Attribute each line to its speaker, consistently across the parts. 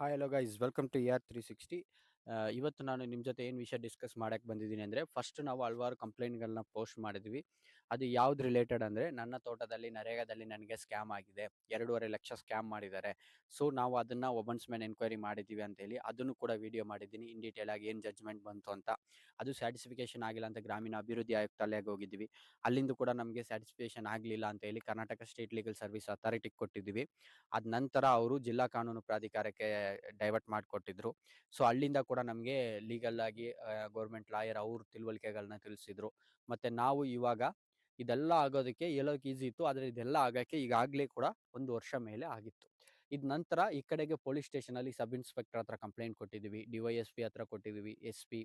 Speaker 1: Hi hello guys welcome to year three sixty ಇವತ್ತು ನಾನು ನಿಮ್ಮ ಜೊತೆ ಏನು ವಿಷಯ ಡಿಸ್ಕಸ್ ಮಾಡೋಕ್ಕೆ ಬಂದಿದ್ದೀನಿ ಅಂದರೆ ಫಸ್ಟ್ ನಾವು ಹಲವಾರು ಕಂಪ್ಲೇಂಟ್ಗಳನ್ನ ಪೋಸ್ಟ್ ಮಾಡಿದ್ವಿ. ಅದು ಯಾವ್ದು ರಿಲೇಟೆಡ್ ಅಂದರೆ ನನ್ನ ತೋಟದಲ್ಲಿ ನರೇಗಾದಲ್ಲಿ ನನಗೆ ಸ್ಕ್ಯಾಮ್ ಆಗಿದೆ. ಎರಡೂವರೆ ಲಕ್ಷ ಸ್ಕ್ಯಾಮ್ ಮಾಡಿದ್ದಾರೆ. ಸೊ, ನಾವು ಅದನ್ನು ಒಬನ್ಸ್ ಮ್ಯಾನ್ ಎನ್ಕ್ವೈರಿ ಮಾಡಿದ್ದೀವಿ ಅಂತೇಳಿ ಅದನ್ನು ಕೂಡ ವಿಡಿಯೋ ಮಾಡಿದ್ದೀನಿ. ಇನ್ ಡೀಟೇಲ್ ಆಗಿ ಏನು ಜಜ್ಮೆಂಟ್ ಬಂತು ಅಂತ. ಅದು ಸ್ಯಾಟಿಸ್ಫಿಕೇಶನ್ ಆಗಿಲ್ಲ ಅಂತ ಗ್ರಾಮೀಣ ಅಭಿವೃದ್ಧಿ ಆಯುಕ್ತಾಲಯಕ್ಕೆ ಹೋಗಿದ್ವಿ ಅಲ್ಲಿಂದ ಕೂಡ ನಮಗೆ ಸ್ಯಾಟಿಸ್ಫಿಕೇಶನ್ ಆಗಲಿಲ್ಲ ಅಂತ ಹೇಳಿ ಕರ್ನಾಟಕ ಸ್ಟೇಟ್ ಲೀಗಲ್ ಸರ್ವಿಸ್ ಅಥಾರಿಟಿಗೆ ಕೊಟ್ಟಿದ್ವಿ ಅದ ನಂತರ ಅವರು ಜಿಲ್ಲಾ ಕಾನೂನು ಪ್ರಾಧಿಕಾರಕ್ಕೆ ಡೈವರ್ಟ್ ಮಾಡಿಕೊಟ್ಟಿದ್ರು. ಸೊ, ಅಲ್ಲಿಂದ ಕೂಡ ನಮಗೆ ಲೀಗಲ್ ಆಗಿ ಗೌರ್ಮೆಂಟ್ ಲಾಯರ್ ಅವ್ರ ತಿಳುವಳಿಕೆಗಳನ್ನ ತಿಳಿಸಿದ್ರು. ಮತ್ತೆ ನಾವು ಇವಾಗ ಇದೆಲ್ಲ ಆಗೋದಕ್ಕೆ ಹೇಳೋಕೆ ಈಸಿ ಇತ್ತು. ಆದರೆ ಇದೆಲ್ಲ ಆಗೋಕ್ಕೆ ಈಗಾಗಲೇ ಕೂಡ ಒಂದು ವರ್ಷ ಮೇಲೆ ಆಗಿತ್ತು. ಇದ್ ನಂತರ ಈ ಕಡೆಗೆ ಪೊಲೀಸ್ ಸ್ಟೇಷನಲ್ಲಿ ಸಬ್ ಇನ್ಸ್ಪೆಕ್ಟರ್ ಹತ್ರ ಕಂಪ್ಲೇಂಟ್ ಕೊಟ್ಟಿದ್ದೀವಿ. ಡಿ ವೈ ಎಸ್ ಪಿ ಹತ್ರ ಕೊಟ್ಟಿದ್ದೀವಿ. S P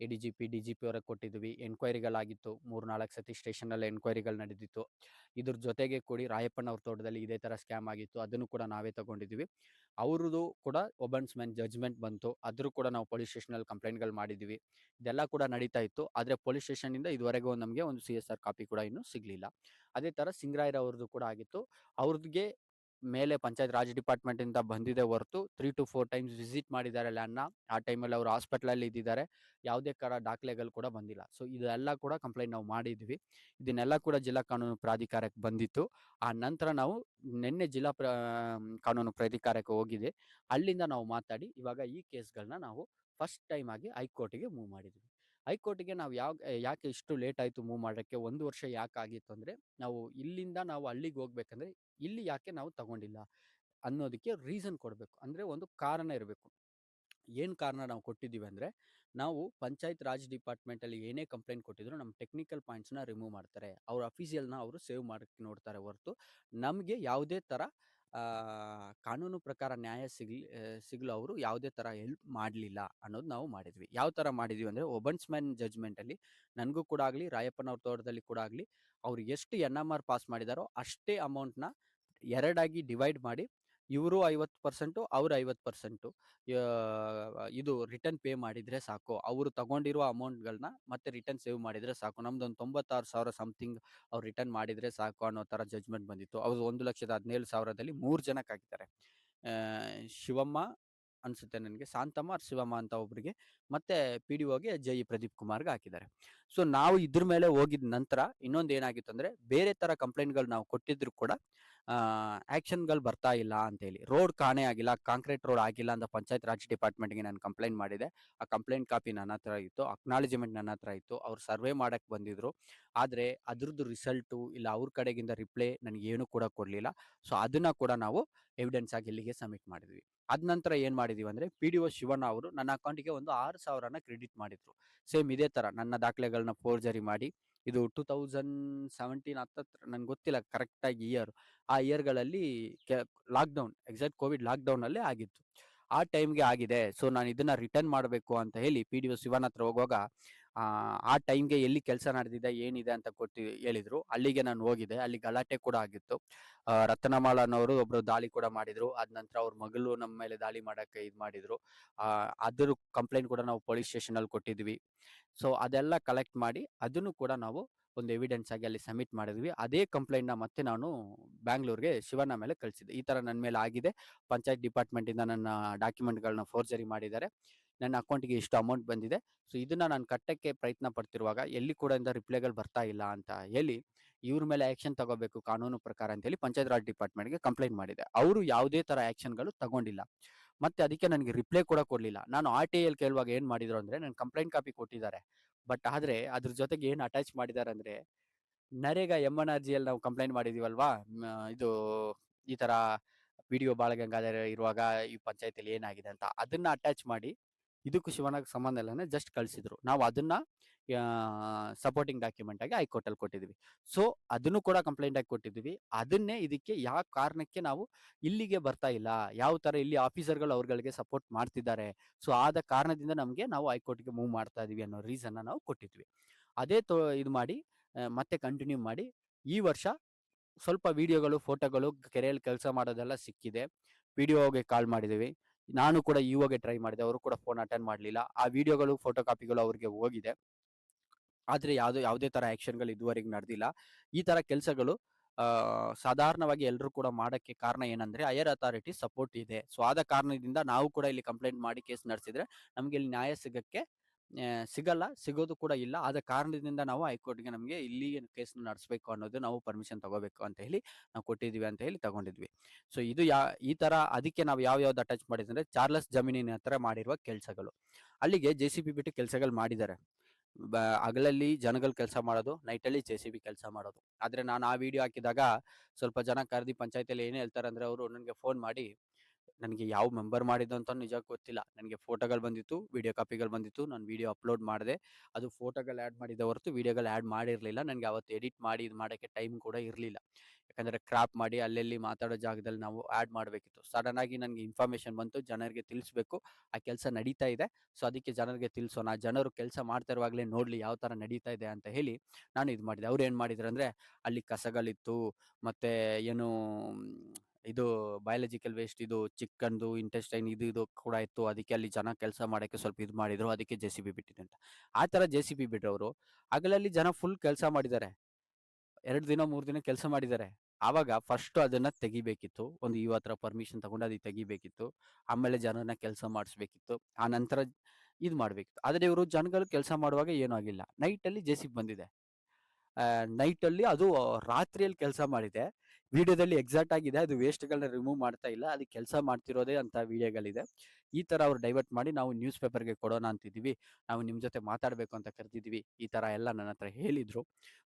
Speaker 1: A D G P, D G P ಅವ್ರಿಗೆ ಕೊಟ್ಟಿದ್ವಿ. ಎನ್ಕ್ವೈರಿಗಳಾಗಿತ್ತು. ಮೂರು ನಾಲ್ಕು ಸತಿ ಸ್ಟೇಷನಲ್ಲಿ ಎನ್ಕ್ವೈರಿಗಳು ನಡೆದಿತ್ತು. ಇದ್ರ ಜೊತೆಗೆ ಕೂಡಿ ರಾಯಪ್ಪನ ಅವ್ರ ತೋಟದಲ್ಲಿ ಇದೇ ಥರ ಸ್ಕ್ಯಾಮ್ ಆಗಿತ್ತು. ಅದನ್ನು ಕೂಡ ನಾವೇ ತಗೊಂಡಿದ್ವಿ. ಅವ್ರದ್ದು ಕೂಡ ಒಬನ್ಸ್ ಮ್ಯಾನ್ ಜಜ್ಮೆಂಟ್ ಬಂತು. ಅದ್ರೂ ಕೂಡ ನಾವು ಪೊಲೀಸ್ ಸ್ಟೇಷನಲ್ಲಿ ಕಂಪ್ಲೇಂಟ್ಗಳು ಮಾಡಿದ್ವಿ. ಇದೆಲ್ಲ ಕೂಡ ನಡೀತಾ ಇತ್ತು. ಆದರೆ ಪೊಲೀಸ್ ಸ್ಟೇಷನಿಂದ ಇದುವರೆಗೂ ನಮಗೆ ಒಂದು ಸಿ ಕಾಪಿ ಕೂಡ ಇನ್ನೂ ಸಿಗಲಿಲ್ಲ. ಅದೇ ಥರ ಸಿಂಗ್ರಾಯರ್ ಅವ್ರದ್ದು ಕೂಡ ಆಗಿತ್ತು. ಅವ್ರಿಗೆ ಮೇಲೆ ಪಂಚಾಯತ್ ರಾಜ್ ಡಿಪಾರ್ಟ್ಮೆಂಟ್ ಇಂದ ಬಂದಿದೆ ಹೊರತು three to four times visit ಮಾಡಿದ್ದಾರೆ ಲ್ಯಾಂಡ್ನ ಆ ಟೈಮಲ್ಲಿ ಅವರು ಹಾಸ್ಪಿಟ್ಲಲ್ಲಿ ಇದ್ದಿದ್ದಾರೆ. ಯಾವುದೇ ಕರ ದಾಖಲೆಗಳು ಕೂಡ ಬಂದಿಲ್ಲ. ಸೊ ಇದೆಲ್ಲ ಕೂಡ ಕಂಪ್ಲೇಂಟ್ ನಾವು ಮಾಡಿದ್ವಿ. ಇದನ್ನೆಲ್ಲ ಕೂಡ ಜಿಲ್ಲಾ ಕಾನೂನು ಪ್ರಾಧಿಕಾರಕ್ಕೆ ಬಂದಿತ್ತು. ಆ ನಂತರ ನಾವು ನಿನ್ನೆ ಜಿಲ್ಲಾ ಕಾನೂನು ಪ್ರಾಧಿಕಾರಕ್ಕೆ ಹೋಗಿದೆ ಅಲ್ಲಿಂದ ನಾವು ಮಾತಾಡಿ ಇವಾಗ ಈ ಕೇಸ್ಗಳನ್ನ ನಾವು ಫಸ್ಟ್ ಟೈಮ್ ಆಗಿ ಹೈಕೋರ್ಟಿಗೆ ಮೂವ್ ಮಾಡಿದ್ವಿ. ಹೈಕೋರ್ಟಿಗೆ ನಾವು ಯಾವ, ಯಾಕೆ ಇಷ್ಟು ಲೇಟ್ ಆಯಿತು ಮೂವ್ ಮಾಡೋಕ್ಕೆ ಒಂದು ವರ್ಷ ಯಾಕೆ ಆಗಿತ್ತು ಅಂದರೆ ನಾವು ಇಲ್ಲಿಂದ ನಾವು ಅಲ್ಲಿಗೆ ಹೋಗ್ಬೇಕಂದ್ರೆ ಇಲ್ಲಿ ಯಾಕೆ ನಾವು ತಗೊಂಡಿಲ್ಲ? ಅನ್ನೋದಕ್ಕೆ ರೀಸನ್ ಕೊಡಬೇಕು. ಅಂದರೆ ಒಂದು ಕಾರಣ ಇರಬೇಕು. ಏನು ಕಾರಣ ನಾವು ಕೊಟ್ಟಿದ್ದೀವಿ ಅಂದರೆ, ನಾವು ಪಂಚಾಯತ್ ರಾಜ್ ಡಿಪಾರ್ಟ್ಮೆಂಟಲ್ಲಿ ಏನೇ ಕಂಪ್ಲೇಂಟ್ ಕೊಟ್ಟಿದ್ರು ನಮ್ಮ ಟೆಕ್ನಿಕಲ್ ಪಾಯಿಂಟ್ಸ್ನ ರಿಮೂವ್ ಮಾಡ್ತಾರೆ. ಅವ್ರ ಅಫೀಸಿಯಲ್ನ ಅವರು ಸೇವ್ ಮಾಡೋಕ್ಕೆ ನೋಡ್ತಾರೆ ಹೊರತು ನಮಗೆ ಯಾವುದೇ ಥರ ಕಾನೂನು ಪ್ರಕಾರ ನ್ಯಾಯ ಸಿಗ್ಲಿ ಸಿಗಲು ಅವರು ಯಾವುದೇ ಥರ ಹೆಲ್ಪ್ ಮಾಡಲಿಲ್ಲ ಅನ್ನೋದು ನಾವು ಮಾಡಿದ್ವಿ. ಯಾವ ಥರ ಮಾಡಿದ್ವಿ ಅಂದರೆ ಒಬನ್ಸ್ ಮ್ಯಾನ್ ಜಜ್ಮೆಂಟಲ್ಲಿ ನನಗೂ ಕೂಡ ಆಗಲಿ, ರಾಯಪ್ಪನವ್ರ ತೋಟದಲ್ಲಿ ಕೂಡ ಆಗಲಿ, ಅವ್ರು ಎಷ್ಟು ಎನ್ ಎಂ ಆರ್ ಪಾಸ್ ಮಾಡಿದಾರೋ ಅಷ್ಟೇ ಅಮೌಂಟ್ನ ಎರಡಾಗಿ ಡಿವೈಡ್ ಮಾಡಿ ಇವರು ಐವತ್ತು ಪರ್ಸೆಂಟು ಅವ್ರು ಐವತ್ತು ಪರ್ಸೆಂಟು ಇದು ರಿಟರ್ನ್ ಪೇ ಮಾಡಿದರೆ ಸಾಕು. ಅವರು ತಗೊಂಡಿರುವ ಅಮೌಂಟ್ಗಳನ್ನ ಮತ್ತೆ ರಿಟರ್ನ್ ಸೇವ್ ಮಾಡಿದರೆ ಸಾಕು. ನಮ್ದೊಂದು ತೊಂಬತ್ತಾರು ಸಾವಿರ ಸಮಥಿಂಗ್ ಅವ್ರು ರಿಟರ್ನ್ ಮಾಡಿದರೆ ಸಾಕು ಅನ್ನೋ ಥರ ಜಜ್ಮೆಂಟ್ ಬಂದಿತ್ತು. ಅವರು ಒಂದು ಲಕ್ಷದ ಹದಿನೇಳು ಸಾವಿರದಲ್ಲಿ ಮೂರು ಜನಕ್ಕೆ ಹಾಕಿದ್ದಾರೆ. ಶಿವಮ್ಮ ಅನಿಸುತ್ತೆ ನನಗೆ, ಶಾಂತಮ್ಮ ಶಿವಮ್ಮ ಅಂತ ಒಬ್ಬರಿಗೆ ಮತ್ತೆ ಪಿ ಡಿ ಒಗೆ ಜೈ ಪ್ರದೀಪ್ ಕುಮಾರ್ಗೆ ಹಾಕಿದ್ದಾರೆ. ಸೊ, ನಾವು ಇದ್ರ ಮೇಲೆ ಹೋಗಿದ ನಂತರ ಇನ್ನೊಂದು ಏನಾಗಿತ್ತು ಅಂದರೆ ಬೇರೆ ಥರ ಕಂಪ್ಲೇಂಟ್ಗಳು ನಾವು ಕೊಟ್ಟಿದ್ರು ಕೂಡ ಆ್ಯಕ್ಷನ್ಗಳು ಬರ್ತಾ ಇಲ್ಲ ಅಂತೇಳಿ. ರೋಡ್ ಕಾಣೆ ಆಗಿಲ್ಲ, ಕಾಂಕ್ರೀಟ್ ರೋಡ್ ಆಗಿಲ್ಲ ಅಂತ ಪಂಚಾಯತ್ ರಾಜ್ ಡಿಪಾರ್ಟ್ಮೆಂಟ್ಗೆ ನಾನು ಕಂಪ್ಲೇಂಟ್ ಮಾಡಿದೆ. ಆ ಕಂಪ್ಲೇಂಟ್ ಕಾಪಿ ನನ್ನ ಹತ್ರ ಇತ್ತು, ಅಕ್ನಾಲಜಿಮೆಂಟ್ ನನ್ನ ಹತ್ರ ಇತ್ತು. ಅವ್ರು ಸರ್ವೆ ಮಾಡಕ್ಕೆ ಬಂದಿದ್ರು. ಆದರೆ ಅದ್ರದ್ದು ರಿಸಲ್ಟು ಇಲ್ಲ, ಅವ್ರ ಕಡೆಗಿಂದ ರಿಪ್ಲೈ ಏನು ಕೂಡ ಕೊಡಲಿಲ್ಲ. ಸೊ, ಅದನ್ನು ಕೂಡ ನಾವು ಎವಿಡೆನ್ಸ್ ಆಗಿ ಇಲ್ಲಿಗೆ ಸಬ್ಮಿಟ್ ಮಾಡಿದ್ವಿ. ಅದ ನಂತರ ಏನು ಮಾಡಿದೀವಿ ಅಂದ್ರೆ ಪಿ ಡಿ ಒ ಶಿವಣ್ಣ ಅವರು ನನ್ನ ಅಕೌಂಟಿಗೆ ಒಂದು ಆರು ಸಾವಿರನ ಕ್ರೆಡಿಟ್ ಮಾಡಿದ್ರು. ಸೇಮ್ ಇದೇ ತರ ನನ್ನ ದಾಖಲೆಗಳನ್ನ ಫೋರ್ಜರಿ ಮಾಡಿ, ಇದು ಟೂ ತೌಸಂಡ್ ಸೆವೆಂಟೀನ್ ಹತ್ತತ್ರ ನನ್ಗೆ ಗೊತ್ತಿಲ್ಲ ಕರೆಕ್ಟಾಗಿ ಇಯರ್ ಆ ಇಯರ್ಗಳಲ್ಲಿ ಲಾಕ್ಡೌನ್ ಎಕ್ಸಾಕ್ಟ್ ಕೋವಿಡ್ ಲಾಕ್ಡೌನಲ್ಲೇ ಆಗಿತ್ತು. ಆ ಟೈಮ್ಗೆ ಆಗಿದೆ. ಸೊ ನಾನು ಇದನ್ನ ರಿಟರ್ನ್ ಮಾಡಬೇಕು ಅಂತ ಹೇಳಿ ಪಿ ಡಿ ಒ ಶಿವನ ಹತ್ರ ಹೋಗುವಾಗ ಆ ಟೈಮ್ಗೆ ಎಲ್ಲಿ ಕೆಲಸ ನಡೆದಿದೆ, ಏನಿದೆ ಅಂತ ಕೊಟ್ಟು ಹೇಳಿದ್ರು. ಅಲ್ಲಿಗೆ ನಾನು ಹೋಗಿದ್ದೆ. ಅಲ್ಲಿ ಗಲಾಟೆ ಕೂಡ ಆಗಿತ್ತು. ರತ್ನಮಾಲ ಅನ್ನೋರು ಒಬ್ರು ದಾಳಿ ಕೂಡ ಮಾಡಿದ್ರು. ಅದ ನಂತರ ಅವ್ರ ಮಗಳು ನಮ್ಮ ಮೇಲೆ ದಾಳಿ ಮಾಡಕ್ಕೆ ಇದು ಮಾಡಿದ್ರು. ಅದ್ರ ಕಂಪ್ಲೇಂಟ್ ಕೂಡ ನಾವು ಪೊಲೀಸ್ ಸ್ಟೇಷನ್ ಅಲ್ಲಿ ಕೊಟ್ಟಿದ್ವಿ. ಸೊ, ಅದೆಲ್ಲ ಕಲೆಕ್ಟ್ ಮಾಡಿ ಅದನ್ನು ಕೂಡ ನಾವು ಒಂದು ಎವಿಡೆನ್ಸ್ ಆಗಿ ಅಲ್ಲಿ ಸಬ್ಮಿಟ್ ಮಾಡಿದ್ವಿ. ಅದೇ ಕಂಪ್ಲೇಂಟ್ನ ಮತ್ತೆ ನಾನು ಬ್ಯಾಂಗ್ಳೂರ್ಗೆ ಶಿವಣ್ಣ ಮೇಲೆ ಕಳಿಸಿದ್ದೆ. ಈ ಥರ ನನ್ನ ಮೇಲೆ ಆಗಿದೆ. ಪಂಚಾಯತ್ ಡಿಪಾರ್ಟ್ಮೆಂಟಿಂದ ನನ್ನ ಡಾಕ್ಯುಮೆಂಟ್ಗಳನ್ನ ಫೋರ್ಜರಿ ಮಾಡಿದ್ದಾರೆ. ನನ್ನ ಅಕೌಂಟ್ಗೆ ಇಷ್ಟು ಅಮೌಂಟ್ ಬಂದಿದೆ. ಸೊ ಇದನ್ನ ನಾನು ಕಟ್ಟಕ್ಕೆ ಪ್ರಯತ್ನ ಪಡ್ತಿರುವಾಗ ಎಲ್ಲಿ ಕೂಡ ಇಂದ ರಿಪ್ಲೈಗಳು ಬರ್ತಾ ಇಲ್ಲ ಅಂತ ಹೇಳಿ ಇವ್ರ ಮೇಲೆ ಆಕ್ಷನ್ ತಗೋಬೇಕು ಕಾನೂನು ಪ್ರಕಾರ ಅಂತ ಹೇಳಿ ಪಂಚಾಯತ್ ರಾಜ್ ಡಿಪಾರ್ಟ್ಮೆಂಟ್ಗೆ ಕಂಪ್ಲೇಂಟ್ ಮಾಡಿದೆ. ಅವರು ಯಾವುದೇ ತರ ಆಕ್ಷನ್ಗಳು ತಗೊಂಡಿಲ್ಲ. ಮತ್ತೆ ಅದಕ್ಕೆ ನನಗೆ ರಿಪ್ಲೈ ಕೂಡ ಕೊಡಲಿಲ್ಲ. ನಾನು ಆರ್ ಟಿ ಎಲ್ ಕೇಳುವಾಗ ಏನು ಮಾಡಿದ್ರು ಅಂದ್ರೆ ನನ್ನ ಕಂಪ್ಲೇಂಟ್ ಕಾಪಿ ಕೊಟ್ಟಿದ್ದಾರೆ. ಬಟ್ ಆದ್ರೆ ಅದ್ರ ಜೊತೆಗೆ ಏನು ಅಟ್ಯಾಚ್ ಮಾಡಿದ್ದಾರೆ ಅಂದ್ರೆ ನರೇಗಾ ಎಂ ಎನ್ ಆರ್ ಜಿಯಲ್ಲಿ ನಾವು ಕಂಪ್ಲೇಂಟ್ ಮಾಡಿದೀವಲ್ವಾ? ಇದು ಈ ತರ ವಿಡಿಯೋ ಬಾಳಗಂಗಾಧರ್ ಇರುವಾಗ ಈ ಪಂಚಾಯತಿಲಿ ಏನಾಗಿದೆ ಅಂತ. ಅದನ್ನ ಅಟ್ಯಾಚ್ ಮಾಡಿ ಇದಕ್ಕೂ ಶಿವನಾಗ ಸಂಬಂಧ ಇಲ್ಲನೆ ಜಸ್ಟ್ ಕಳಿಸಿದ್ರು. ನಾವು ಅದನ್ನ ಸಪೋರ್ಟಿಂಗ್ ಡಾಕ್ಯುಮೆಂಟ್ ಆಗಿ ಹೈಕೋರ್ಟ್ ಅಲ್ಲಿ ಕೊಟ್ಟಿದ್ವಿ. ಸೊ ಅದನ್ನು ಕೂಡ ಕಂಪ್ಲೇಂಟ್ ಆಗಿ ಕೊಟ್ಟಿದ್ವಿ. ಅದನ್ನೇ ಇದಕ್ಕೆ ಯಾವ ಕಾರಣಕ್ಕೆ ನಾವು ಇಲ್ಲಿಗೆ ಬರ್ತಾ ಇಲ್ಲ ಯಾವ ತರ ಇಲ್ಲಿ ಆಫೀಸರ್ಗಳು ಅವ್ರಗಳಿಗೆ ಸಪೋರ್ಟ್ ಮಾಡ್ತಿದ್ದಾರೆ. ಸೊ ಆದ ಕಾರಣದಿಂದ ನಮಗೆ ನಾವು ಹೈಕೋರ್ಟ್ಗೆ ಮೂವ್ ಮಾಡ್ತಾ ಇದೀವಿ ಅನ್ನೋ ರೀಸನ್ ನಾವು ಕೊಟ್ಟಿದ್ವಿ. ಅದೇ ತೋ ಇದು ಮಾಡಿ ಮತ್ತೆ ಕಂಟಿನ್ಯೂ ಮಾಡಿ ಈ ವರ್ಷ ಸ್ವಲ್ಪ ವಿಡಿಯೋಗಳು ಫೋಟೋಗಳು ಕೆರೆಯಲ್ಲಿ ಕೆಲಸ ಮಾಡೋದೆಲ್ಲ ಸಿಕ್ಕಿದೆ. ವಿಡಿಯೋಗೆ ಕಾಲ್ ಮಾಡಿದೀವಿ. ನಾನು ಕೂಡ ಇವಾಗೆ ಟ್ರೈ ಮಾಡಿದೆ, ಅವರು ಕೂಡ ಫೋನ್ ಅಟೆಂಡ್ ಮಾಡಲಿಲ್ಲ. ಆ ವಿಡಿಯೋಗಳು ಫೋಟೋ ಕಾಪಿಗಳು ಅವ್ರಿಗೆ ಹೋಗಿದೆ. ಆದರೆ ಯಾವುದೇ ಯಾವುದೇ ಥರ ಆ್ಯಕ್ಷನ್ಗಳು ಇದುವರೆಗೆ ನಡೆದಿಲ್ಲ. ಈ ಥರ ಕೆಲಸಗಳು ಸಾಧಾರಣವಾಗಿ ಎಲ್ಲರೂ ಕೂಡ ಮಾಡೋಕ್ಕೆ ಕಾರಣ ಏನಂದ್ರೆ ಹೈಯರ್ ಅಥಾರಿಟಿ ಸಪೋರ್ಟ್ ಇದೆ. ಸೊ ಆದ ಕಾರಣದಿಂದ ನಾವು ಕೂಡ ಇಲ್ಲಿ ಕಂಪ್ಲೇಂಟ್ ಮಾಡಿ ಕೇಸ್ ನಡೆಸಿದ್ರೆ, ನಮಗೆ ಇಲ್ಲಿ ನ್ಯಾಯ ಸಿಗಕ್ಕೆ ಸಿಗಲ್ಲ, ಸಿಗೋದು ಕೂಡ ಇಲ್ಲ. ಆದ ಕಾರಣದಿಂದ ನಾವು ಹೈಕೋರ್ಟ್ಗೆ ನಮಗೆ ಇಲ್ಲಿ ಏನು ಕೇಸ್ ನಡೆಸಬೇಕು ಅನ್ನೋದು ನಾವು ಪರ್ಮಿಷನ್ ತಗೋಬೇಕು ಅಂತ ಹೇಳಿ ನಾವು ಕೊಟ್ಟಿದ್ವಿ ಅಂತ ಹೇಳಿ ತಗೊಂಡಿದ್ವಿ. ಸೊ, ಇದು ಯಾ, ಈ ತರ ಅದಕ್ಕೆ ನಾವು ಯಾವ ಯಾವ್ದು ಅಟ್ಯಾಚ್ ಮಾಡಿದ್ರೆ ಅಂದ್ರೆ ಚಾರ್ಲಸ್ ಜಮೀನಿನ ಹತ್ರ ಮಾಡಿರುವ ಕೆಲಸಗಳು. ಅಲ್ಲಿಗೆ ಜೆ ಸಿ ಬಿ ಬಿಟ್ಟು ಕೆಲಸಗಳು ಮಾಡಿದ್ದಾರೆ. ಹಗಲಲ್ಲಿ ಜನಗಳು ಕೆಲಸ ಮಾಡೋದು, ನೈಟಲ್ಲಿ ಜೆ ಸಿ ಬಿ ಕೆಲಸ ಮಾಡೋದು. ಆದ್ರೆ ನಾನು ಆ ವಿಡಿಯೋ ಹಾಕಿದಾಗ ಸ್ವಲ್ಪ ಜನ ಕರೆದಿ ಪಂಚಾಯತಿಯಲ್ಲಿ ಏನು ಹೇಳ್ತಾರೆ ಅಂದ್ರೆ ಅವರು ನನಗೆ ಫೋನ್ ಮಾಡಿ ನನಗೆ ಯಾವ ಮೆಂಬರ್ ಮಾಡಿದ್ದು ಅಂತ ನಿಜ ಗೊತ್ತಿಲ್ಲ. ನನಗೆ ಫೋಟೋಗಳು ಬಂದಿತ್ತು ವಿಡಿಯೋ ಕಾಪಿಗಳು ಬಂದಿತ್ತು, ನಾನು ವಿಡಿಯೋ ಅಪ್ಲೋಡ್ ಮಾಡಿದೆ. ಅದು ಫೋಟೋಗಳು ಆ್ಯಡ್ ಮಾಡಿದ ಹೊರತು ವೀಡಿಯೋಗಳು ಆ್ಯಡ್ ಮಾಡಿರಲಿಲ್ಲ. ನನಗೆ ಅವತ್ತು ಎಡಿಟ್ ಮಾಡಿ ಇದು ಮಾಡೋಕ್ಕೆ ಟೈಮ್ ಕೂಡ ಇರಲಿಲ್ಲ. ಯಾಕಂದರೆ ಕ್ರಾಪ್ ಮಾಡಿ ಅಲ್ಲೆಲ್ಲಿ ಮಾತಾಡೋ ಜಾಗದಲ್ಲಿ ನಾವು ಆ್ಯಡ್ ಮಾಡಬೇಕಿತ್ತು. ಸಡನ್ ಆಗಿ ನನಗೆ ಇನ್ಫಾರ್ಮೇಷನ್ ಬಂತು, ಜನರಿಗೆ ತಿಳಿಸ್ಬೇಕು. ಆ ಕೆಲಸ ನಡೀತಾ ಇದೆ. ಸೊ ಅದಕ್ಕೆ ಜನರಿಗೆ ತಿಳಿಸೋಣ. ಜನರು ಕೆಲಸ ಮಾಡ್ತಾ ಇರುವಾಗಲೇ ನೋಡಲಿ ಯಾವ ಥರ ನಡೀತಾ ಇದೆ ಅಂತ ಹೇಳಿ ನಾನು ಇದು ಮಾಡಿದೆ. ಅವ್ರು ಏನು ಮಾಡಿದ್ರು ಅಂದರೆ ಅಲ್ಲಿ ಕಸಗಳಿತ್ತು, ಮತ್ತು ಏನು ಇದು ಬಯಾಲಜಿಕಲ್ ವೇಸ್ಟ್ ಇದು ಚಿಕ್ಕನ್ದು ಇಂಟೆಸ್ಟೈನ್ ಇದು ಇದು ಕೂಡ ಇತ್ತು. ಅದಕ್ಕೆ ಅಲ್ಲಿ ಜನ ಕೆಲಸ ಮಾಡೋಕ್ಕೆ ಸ್ವಲ್ಪ ಇದು ಮಾಡಿದ್ರು. ಅದಕ್ಕೆ ಜೆ ಸಿ ಬಿ ಬಿಟ್ಟಿದೆ ಅಂತ. ಆ ಥರ ಜೆ ಸಿ ಬಿ ಬಿಟ್ಟವರು ಹಗಲಲ್ಲಿ ಜನ ಫುಲ್ ಕೆಲಸ ಮಾಡಿದ್ದಾರೆ. ಎರಡು ದಿನ, ಮೂರು ದಿನ ಕೆಲಸ ಮಾಡಿದ್ದಾರೆ. ಆವಾಗ ಫಸ್ಟ್ ಅದನ್ನ ತೆಗಿಬೇಕಿತ್ತು. ಒಂದು ಇವ ಹತ್ರ ಪರ್ಮಿಷನ್ ತಗೊಂಡು ಅದಕ್ಕೆ ತೆಗಿಬೇಕಿತ್ತು. ಆಮೇಲೆ ಜನರನ್ನ ಕೆಲಸ ಮಾಡಿಸ್ಬೇಕಿತ್ತು. ಆ ನಂತರ ಇದು ಮಾಡಬೇಕಿತ್ತು. ಆದರೆ ಇವರು ಜನಗಳು ಕೆಲಸ ಮಾಡುವಾಗ ಏನೂ ಆಗಿಲ್ಲ. ನೈಟಲ್ಲಿ ಜೆ ಸಿ ಬಂದಿದೆ. ನೈಟಲ್ಲಿ ಅದು ರಾತ್ರಿಯಲ್ಲಿ ಕೆಲಸ ಮಾಡಿದೆ. ವಿಡಿಯೋದಲ್ಲಿ ಎಕ್ಸಾಕ್ಟ್ ಆಗಿದೆ. ಅದು ವೇಸ್ಟ್ಗಳನ್ನ ರಿಮೂವ್ ಮಾಡ್ತಾ ಇಲ್ಲ. ಅದು ಕೆಲಸ ಮಾಡ್ತಿರೋದೇ ಅಂತ ವಿಡಿಯೋಗಳಿದೆ. ಈ ತರ ಅವ್ರು ಡೈವರ್ಟ್ ಮಾಡಿ ನಾವು ನ್ಯೂಸ್ ಪೇಪರ್ಗೆ ಕೊಡೋಣ ಅಂತಿದ್ದೀವಿ. ನಾವು ನಿಮ್ಮ ಜೊತೆ ಮಾತಾಡಬೇಕು ಅಂತ ಕರೆದಿದ್ದೀವಿ. ಈ ತರ ಎಲ್ಲ ನನ್ನ ಹತ್ರ ಹೇಳಿದ್ರು.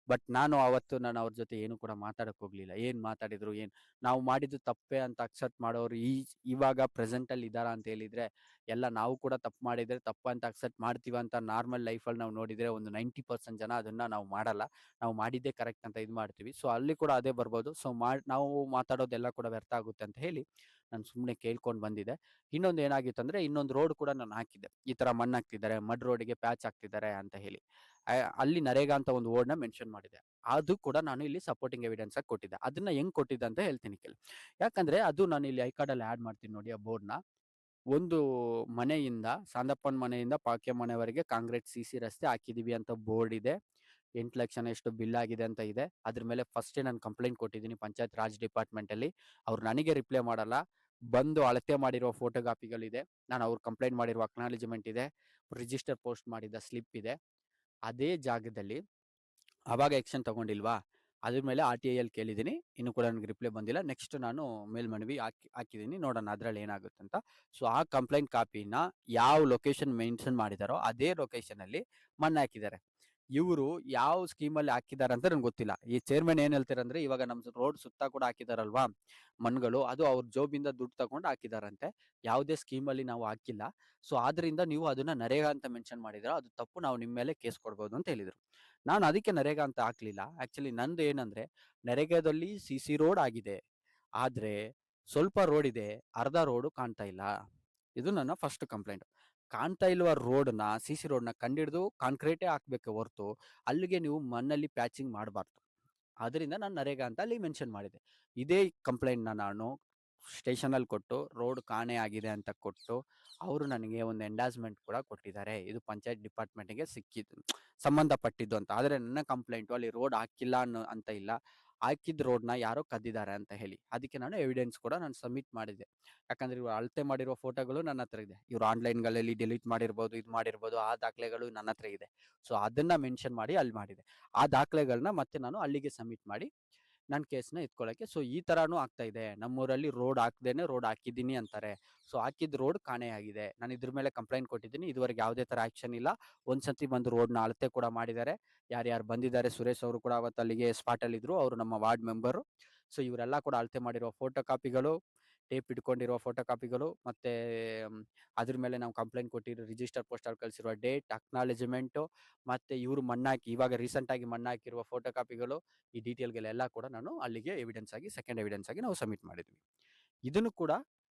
Speaker 1: ಬಟ್ ನಾನು ಅವತ್ತು ನಾನು ಅವ್ರ ಜೊತೆ ಏನು ಕೂಡ ಮಾತಾಡಕ್ ಹೋಗ್ಲಿಲ್ಲ. ಏನು ಮಾತಾಡಿದ್ರು, ಏನು? ನಾವು ಮಾಡಿದ್ದು ತಪ್ಪೆ ಅಂತ ಅಕ್ಸೆಪ್ಟ್ ಮಾಡೋರು ಈ ಇವಾಗ ಪ್ರೆಸೆಂಟ್ ಅಲ್ಲಿ ಇದಾರ ಅಂತ ಹೇಳಿದ್ರೆ, ಎಲ್ಲ ನಾವು ಕೂಡ ತಪ್ಪು ಮಾಡಿದ್ರೆ ತಪ್ಪು ಅಂತ ಅಕ್ಸೆಪ್ಟ್ ಮಾಡ್ತೀವಿ ಅಂತ ನಾರ್ಮಲ್ ಅಲ್ಲಿ ನಾವು ನೋಡಿದ್ರೆ ಒಂದು ನೈಂಟಿ ಪರ್ಸೆಂಟ್ ಜನ ಅದನ್ನ ನಾವು ಮಾಡಲ್ಲ. ನಾವು ಮಾಡಿದ್ದೇ ಕರೆಕ್ಟ್ ಅಂತ ಇದು ಮಾಡ್ತೀವಿ. ಸೊ ಅಲ್ಲಿ ಕೂಡ ಅದೇ ಬರ್ಬೋದು. ಸೊ ಮಾ ನಾವು ಮಾತಾಡೋದೆಲ್ಲ ಕೂಡ ವ್ಯರ್ಥ ಆಗುತ್ತೆ ಅಂತ ಹೇಳಿ ನಾನು ಸುಮ್ಮನೆ ಕೇಳ್ಕೊಂಡು ಬಂದಿದೆ. ಇನ್ನೊಂದು ಏನಾಗಿತ್ತು ಅಂದರೆ ಇನ್ನೊಂದು ರೋಡ್ ಕೂಡ ನಾನು ಹಾಕಿದ್ದೆ. ಈ ತರ ಮಣ್ಣು ಹಾಕ್ತಿದ್ದಾರೆ, ಮಡ್ ರೋಡಿಗೆ ಪ್ಯಾಚ್ ಹಾಕ್ತಿದ್ದಾರೆ ಅಂತ ಹೇಳಿ. ಅಲ್ಲಿ ನರೇಗಾ ಅಂತ ಒಂದು ವರ್ಡ್ನ ಮೆನ್ಷನ್ ಮಾಡಿದೆ. ಅದು ಕೂಡ ನಾನು ಇಲ್ಲಿ ಸಪೋರ್ಟಿಂಗ್ ಎವಿಡೆನ್ಸ್ ಆಗಿ ಕೊಟ್ಟಿದ್ದೆ. ಅದನ್ನ ಹೆಂಗ್ ಕೊಟ್ಟಿದ್ದೆ ಅಂತ ಹೇಳ್ತೀನಿ ಕೇಳಿ. ಯಾಕಂದ್ರೆ ಅದು ನಾನು ಇಲ್ಲಿ ಐಕಾರ್ಡಲ್ಲಿ ಆ್ಯಡ್ ಮಾಡ್ತೀನಿ ನೋಡಿ ಆ ಬೋರ್ಡ್ನ ಒಂದು ಮನೆಯಿಂದ, ಸಾಂದಪ್ಪನ ಮನೆಯಿಂದ ಪಾಕ್ಯ ಮನೆವರೆಗೆ ಕಾಂಕ್ರೀಟ್ ಸಿ ಸಿ ರಸ್ತೆ ಹಾಕಿದೀವಿ ಅಂತ ಬೋರ್ಡ್ ಇದೆ. ಎಂಟು ಲಕ್ಷನ ಎಷ್ಟು ಬಿಲ್ ಆಗಿದೆ ಅಂತ ಇದೆ. ಅದ್ರ ಮೇಲೆ ಫಸ್ಟೇ ನಾನು ಕಂಪ್ಲೇಂಟ್ ಕೊಟ್ಟಿದ್ದೀನಿ ಪಂಚಾಯತ್ ರಾಜ್ ಡಿಪಾರ್ಟ್ಮೆಂಟ್ ಅಲ್ಲಿ. ಅವ್ರು ನನಗೆ ರಿಪ್ಲೈ ಮಾಡಲ್ಲ. ಬಂದು ಅಳತೆ ಮಾಡಿರೋ ಫೋಟೋಗ್ರಾಫಿಗಳಿದೆ ನಾನು ಅವ್ರು ಕಂಪ್ಲೇಂಟ್ ಮಾಡಿರುವ ಅಕ್ನಾಲಜ್ಮೆಂಟ್ ಇದೆ. ರಿಜಿಸ್ಟರ್ ಪೋಸ್ಟ್ ಮಾಡಿದ ಸ್ಲಿಪ್ ಇದೆ. ಅದೇ ಜಾಗದಲ್ಲಿ ಅವಾಗ ಆಕ್ಷನ್ ತಗೊಂಡಿಲ್ವಾ? ಅದ್ರ ಮೇಲೆ ಆರ್ ಟಿ ಐ ಅಲ್ಲಿ ಕೇಳಿದ್ದೀನಿ. ಇನ್ನು ಕೂಡ ನನಗೆ ರಿಪ್ಲೈ ಬಂದಿಲ್ಲ. ನೆಕ್ಸ್ಟ್ ನಾನು ಮೇಲ್ಮನವಿ ಹಾಕಿ, ಹಾಕಿದ್ದೀನಿ. ನೋಡೋಣ ಅದರಲ್ಲಿ ಏನಾಗುತ್ತೆ ಅಂತ. ಸೊ ಆ ಕಂಪ್ಲೇಂಟ್ ಕಾಪಿನ ಯಾವ ಲೊಕೇಶನ್ ಮೆನ್ಷನ್ ಮಾಡಿದಾರೋ ಅದೇ ಲೊಕೇಶನಲ್ಲಿ ಮಣ್ಣು ಹಾಕಿದ್ದಾರೆ. ಇವರು ಯಾವ ಸ್ಕೀಮಲ್ಲಿ ಹಾಕಿದ್ದಾರೆ ಅಂತ ನನಗೆ ಗೊತ್ತಿಲ್ಲ. ಈ ಚೇರ್ಮನ್ ಏನು ಹೇಳ್ತಾರೆ ಅಂದ್ರೆ, ಇವಾಗ ನಮ್ಮ ರೋಡ್ ಸುತ್ತ ಕೂಡ ಹಾಕಿದಾರಲ್ವಾ ಮಣ್ಗಳು, ಅದು ಅವ್ರ ಜೋಬಿಂದ ದುಡ್ಡು ತಗೊಂಡು ಹಾಕಿದಾರಂತೆ. ಯಾವುದೇ ಸ್ಕೀಮಲ್ಲಿ ನಾವು ಹಾಕಿಲ್ಲ. ಸೊ ಆದ್ರಿಂದ ನೀವು ಅದನ್ನ ನರೇಗಾ ಅಂತ ಮೆನ್ಷನ್ ಮಾಡಿದ್ರ, ಅದು ತಪ್ಪು, ನಾವು ನಿಮ್ಮ ಮೇಲೆ ಕೇಸ್ ಕೊಡ್ಬೋದು ಅಂತ ಹೇಳಿದರು. ನಾನು ಅದಕ್ಕೆ ನರೇಗಾ ಅಂತ ಹಾಕ್ಲಿಲ್ಲ. ಆಕ್ಚುಲಿ ನಂದು ಏನಂದ್ರೆ, ನರೇಗಾದಲ್ಲಿ ಸಿ ಸಿ ರೋಡ್ ಆಗಿದೆ. ಆದ್ರೆ ಸ್ವಲ್ಪ ರೋಡ್ ಇದೆ, ಅರ್ಧ ರೋಡು ಕಾಣ್ತಾ ಇಲ್ಲ. ಇದು ನನ್ನ ಫಸ್ಟ್ ಕಂಪ್ಲೇಂಟ್ ಕಾಣ್ತಾ ಇಲ್ವ ರೋಡ್ನ, ಸಿ ಸಿ ರೋಡ್ನ ಕಂಡಿಡಿದು ಕಾಂಕ್ರೀಟೇ ಹಾಕ್ಬೇಕು ಹೊರತು ಅಲ್ಲಿಗೆ ನೀವು ಮಣ್ಣಲ್ಲಿ ಪ್ಯಾಚಿಂಗ್ ಮಾಡಬಾರ್ದು. ಅದರಿಂದ ನಾನು ನರೇಗಾ ಅಂತ ಅಲ್ಲಿ ಮೆನ್ಷನ್ ಮಾಡಿದೆ. ಇದೇ ಕಂಪ್ಲೇಂಟ್ನ ನಾನು ಸ್ಟೇಷನಲ್ಲಿ ಕೊಟ್ಟು, ರೋಡ್ ಕಾಣೆ ಆಗಿದೆ ಅಂತ ಕೊಟ್ಟು, ಅವರು ನನಗೆ ಒಂದು ಎಂಡಾಸ್ಮೆಂಟ್ ಕೂಡ ಕೊಟ್ಟಿದ್ದಾರೆ. ಇದು ಪಂಚಾಯತ್ ಡಿಪಾರ್ಟ್ಮೆಂಟ್ಗೆ ಸಿಕ್ಕಿದ್ದು, ಸಂಬಂಧಪಟ್ಟಿದ್ದು ಅಂತ. ಆದರೆ ನನ್ನ ಕಂಪ್ಲೇಂಟು ಅಲ್ಲಿ ರೋಡ್ ಹಾಕಿಲ್ಲ ಅನ್ನೋ ಅಂತ ಇಲ್ಲ. ಹಾಕಿದ ರೋಡ್ನ ಯಾರೋ ಕದ್ದಿದ್ದಾರೆ ಅಂತ ಹೇಳಿ. ಅದಕ್ಕೆ ನಾನು ಎವಿಡೆನ್ಸ್ ಕೂಡ ನಾನು ಸಬ್ಮಿಟ್ ಮಾಡಿದೆ ಯಾಕಂದ್ರೆ ಇವರು ಅಳತೆ ಮಾಡಿರೋ ಫೋಟೋಗಳು ನನ್ನ ಹತ್ರ ಇದೆ. ಇವ್ರು ಆನ್ಲೈನ್ಗಳಲ್ಲಿ ಡಿಲೀಟ್ ಮಾಡಿರ್ಬೋದು, ಇದು ಮಾಡಿರ್ಬೋದು, ಆ ದಾಖಲೆಗಳು ನನ್ನ ಹತ್ರ ಇದೆ. ಸೊ ಅದನ್ನ ಮೆನ್ಷನ್ ಮಾಡಿ ಅಲ್ಲಿ ಮಾಡಿದೆ. ಆ ದಾಖಲೆಗಳನ್ನ ಮತ್ತೆ ನಾನು ಅಲ್ಲಿಗೆ ಸಬ್ಮಿಟ್ ಮಾಡಿ ನನ್ನ ಕೇಸ್ನ ಎತ್ಕೊಳ್ಳೋಕ್ಕೆ ಸೊ, ಈ ಥರನೂ ಆಗ್ತಾ ಇದೆ. ನಮ್ಮೂರಲ್ಲಿ ರೋಡ್ ಹಾಕ್ದೇನೆ ರೋಡ್ ಹಾಕಿದ್ದೀನಿ ಅಂತಾರೆ. ಸೊ, ಹಾಕಿದ ರೋಡ್ ಕಾಣೆಯಾಗಿದೆ ನಾನು ಇದ್ರ ಮೇಲೆ ಕಂಪ್ಲೇಂಟ್ ಕೊಟ್ಟಿದ್ದೀನಿ. ಇದುವರೆಗೆ ಯಾವುದೇ ಥರ ಆ್ಯಕ್ಷನ್ ಇಲ್ಲ. ಒಂದ್ಸತಿ ಬಂದು ರೋಡ್ನ ಅಳತೆ ಕೂಡ ಮಾಡಿದ್ದಾರೆ. ಯಾರ್ಯಾರು ಬಂದಿದ್ದಾರೆ, ಸುರೇಶ್ ಅವರು ಕೂಡ ಅವತ್ತು ಅಲ್ಲಿಗೆ ಸ್ಪಾಟಲ್ಲಿ ಇದ್ರು ಅವರು ನಮ್ಮ ವಾರ್ಡ್ ಮೆಂಬರು. ಸೊ, ಇವರೆಲ್ಲ ಕೂಡ ಅಳತೆ ಮಾಡಿರೋ ಫೋಟೋ ಕಾಪಿಗಳು ಟೇಪ್ ಇಟ್ಕೊಂಡಿರುವ ಫೋಟೋ ಕಾಪಿಗಳು ಮತ್ತೆ ಅದ್ರ ಮೇಲೆ ನಾವು ಕಂಪ್ಲೇಂಟ್ ಕೊಟ್ಟಿರೋ ರಿಜಿಸ್ಟರ್ ಪೋಸ್ಟಲ್ಲಿ ಕಳಿಸಿರುವ ಡೇಟ್, ಅಕ್ನಾಲಜ್ಮೆಂಟು ಮತ್ತೆ ಇವರು ಮಣ್ಣಾಕಿ, ಇವಾಗ ರೀಸೆಂಟ್ ಆಗಿ ಮಣ್ಣಾಕಿರುವ ಫೋಟೋ ಕಾಪಿಗಳು ಈ ಡೀಟೇಲ್ಗಳೆಲ್ಲ ಕೂಡ ನಾನು ಅಲ್ಲಿಗೆ ಎವಿಡೆನ್ಸ್ ಆಗಿ, ಸೆಕೆಂಡ್ ಎವಿಡೆನ್ಸ್ ಆಗಿ ನಾವು ಸಬ್ಮಿಟ್ ಮಾಡಿದ್ವಿ. ಇದನ್ನು ಕೂಡ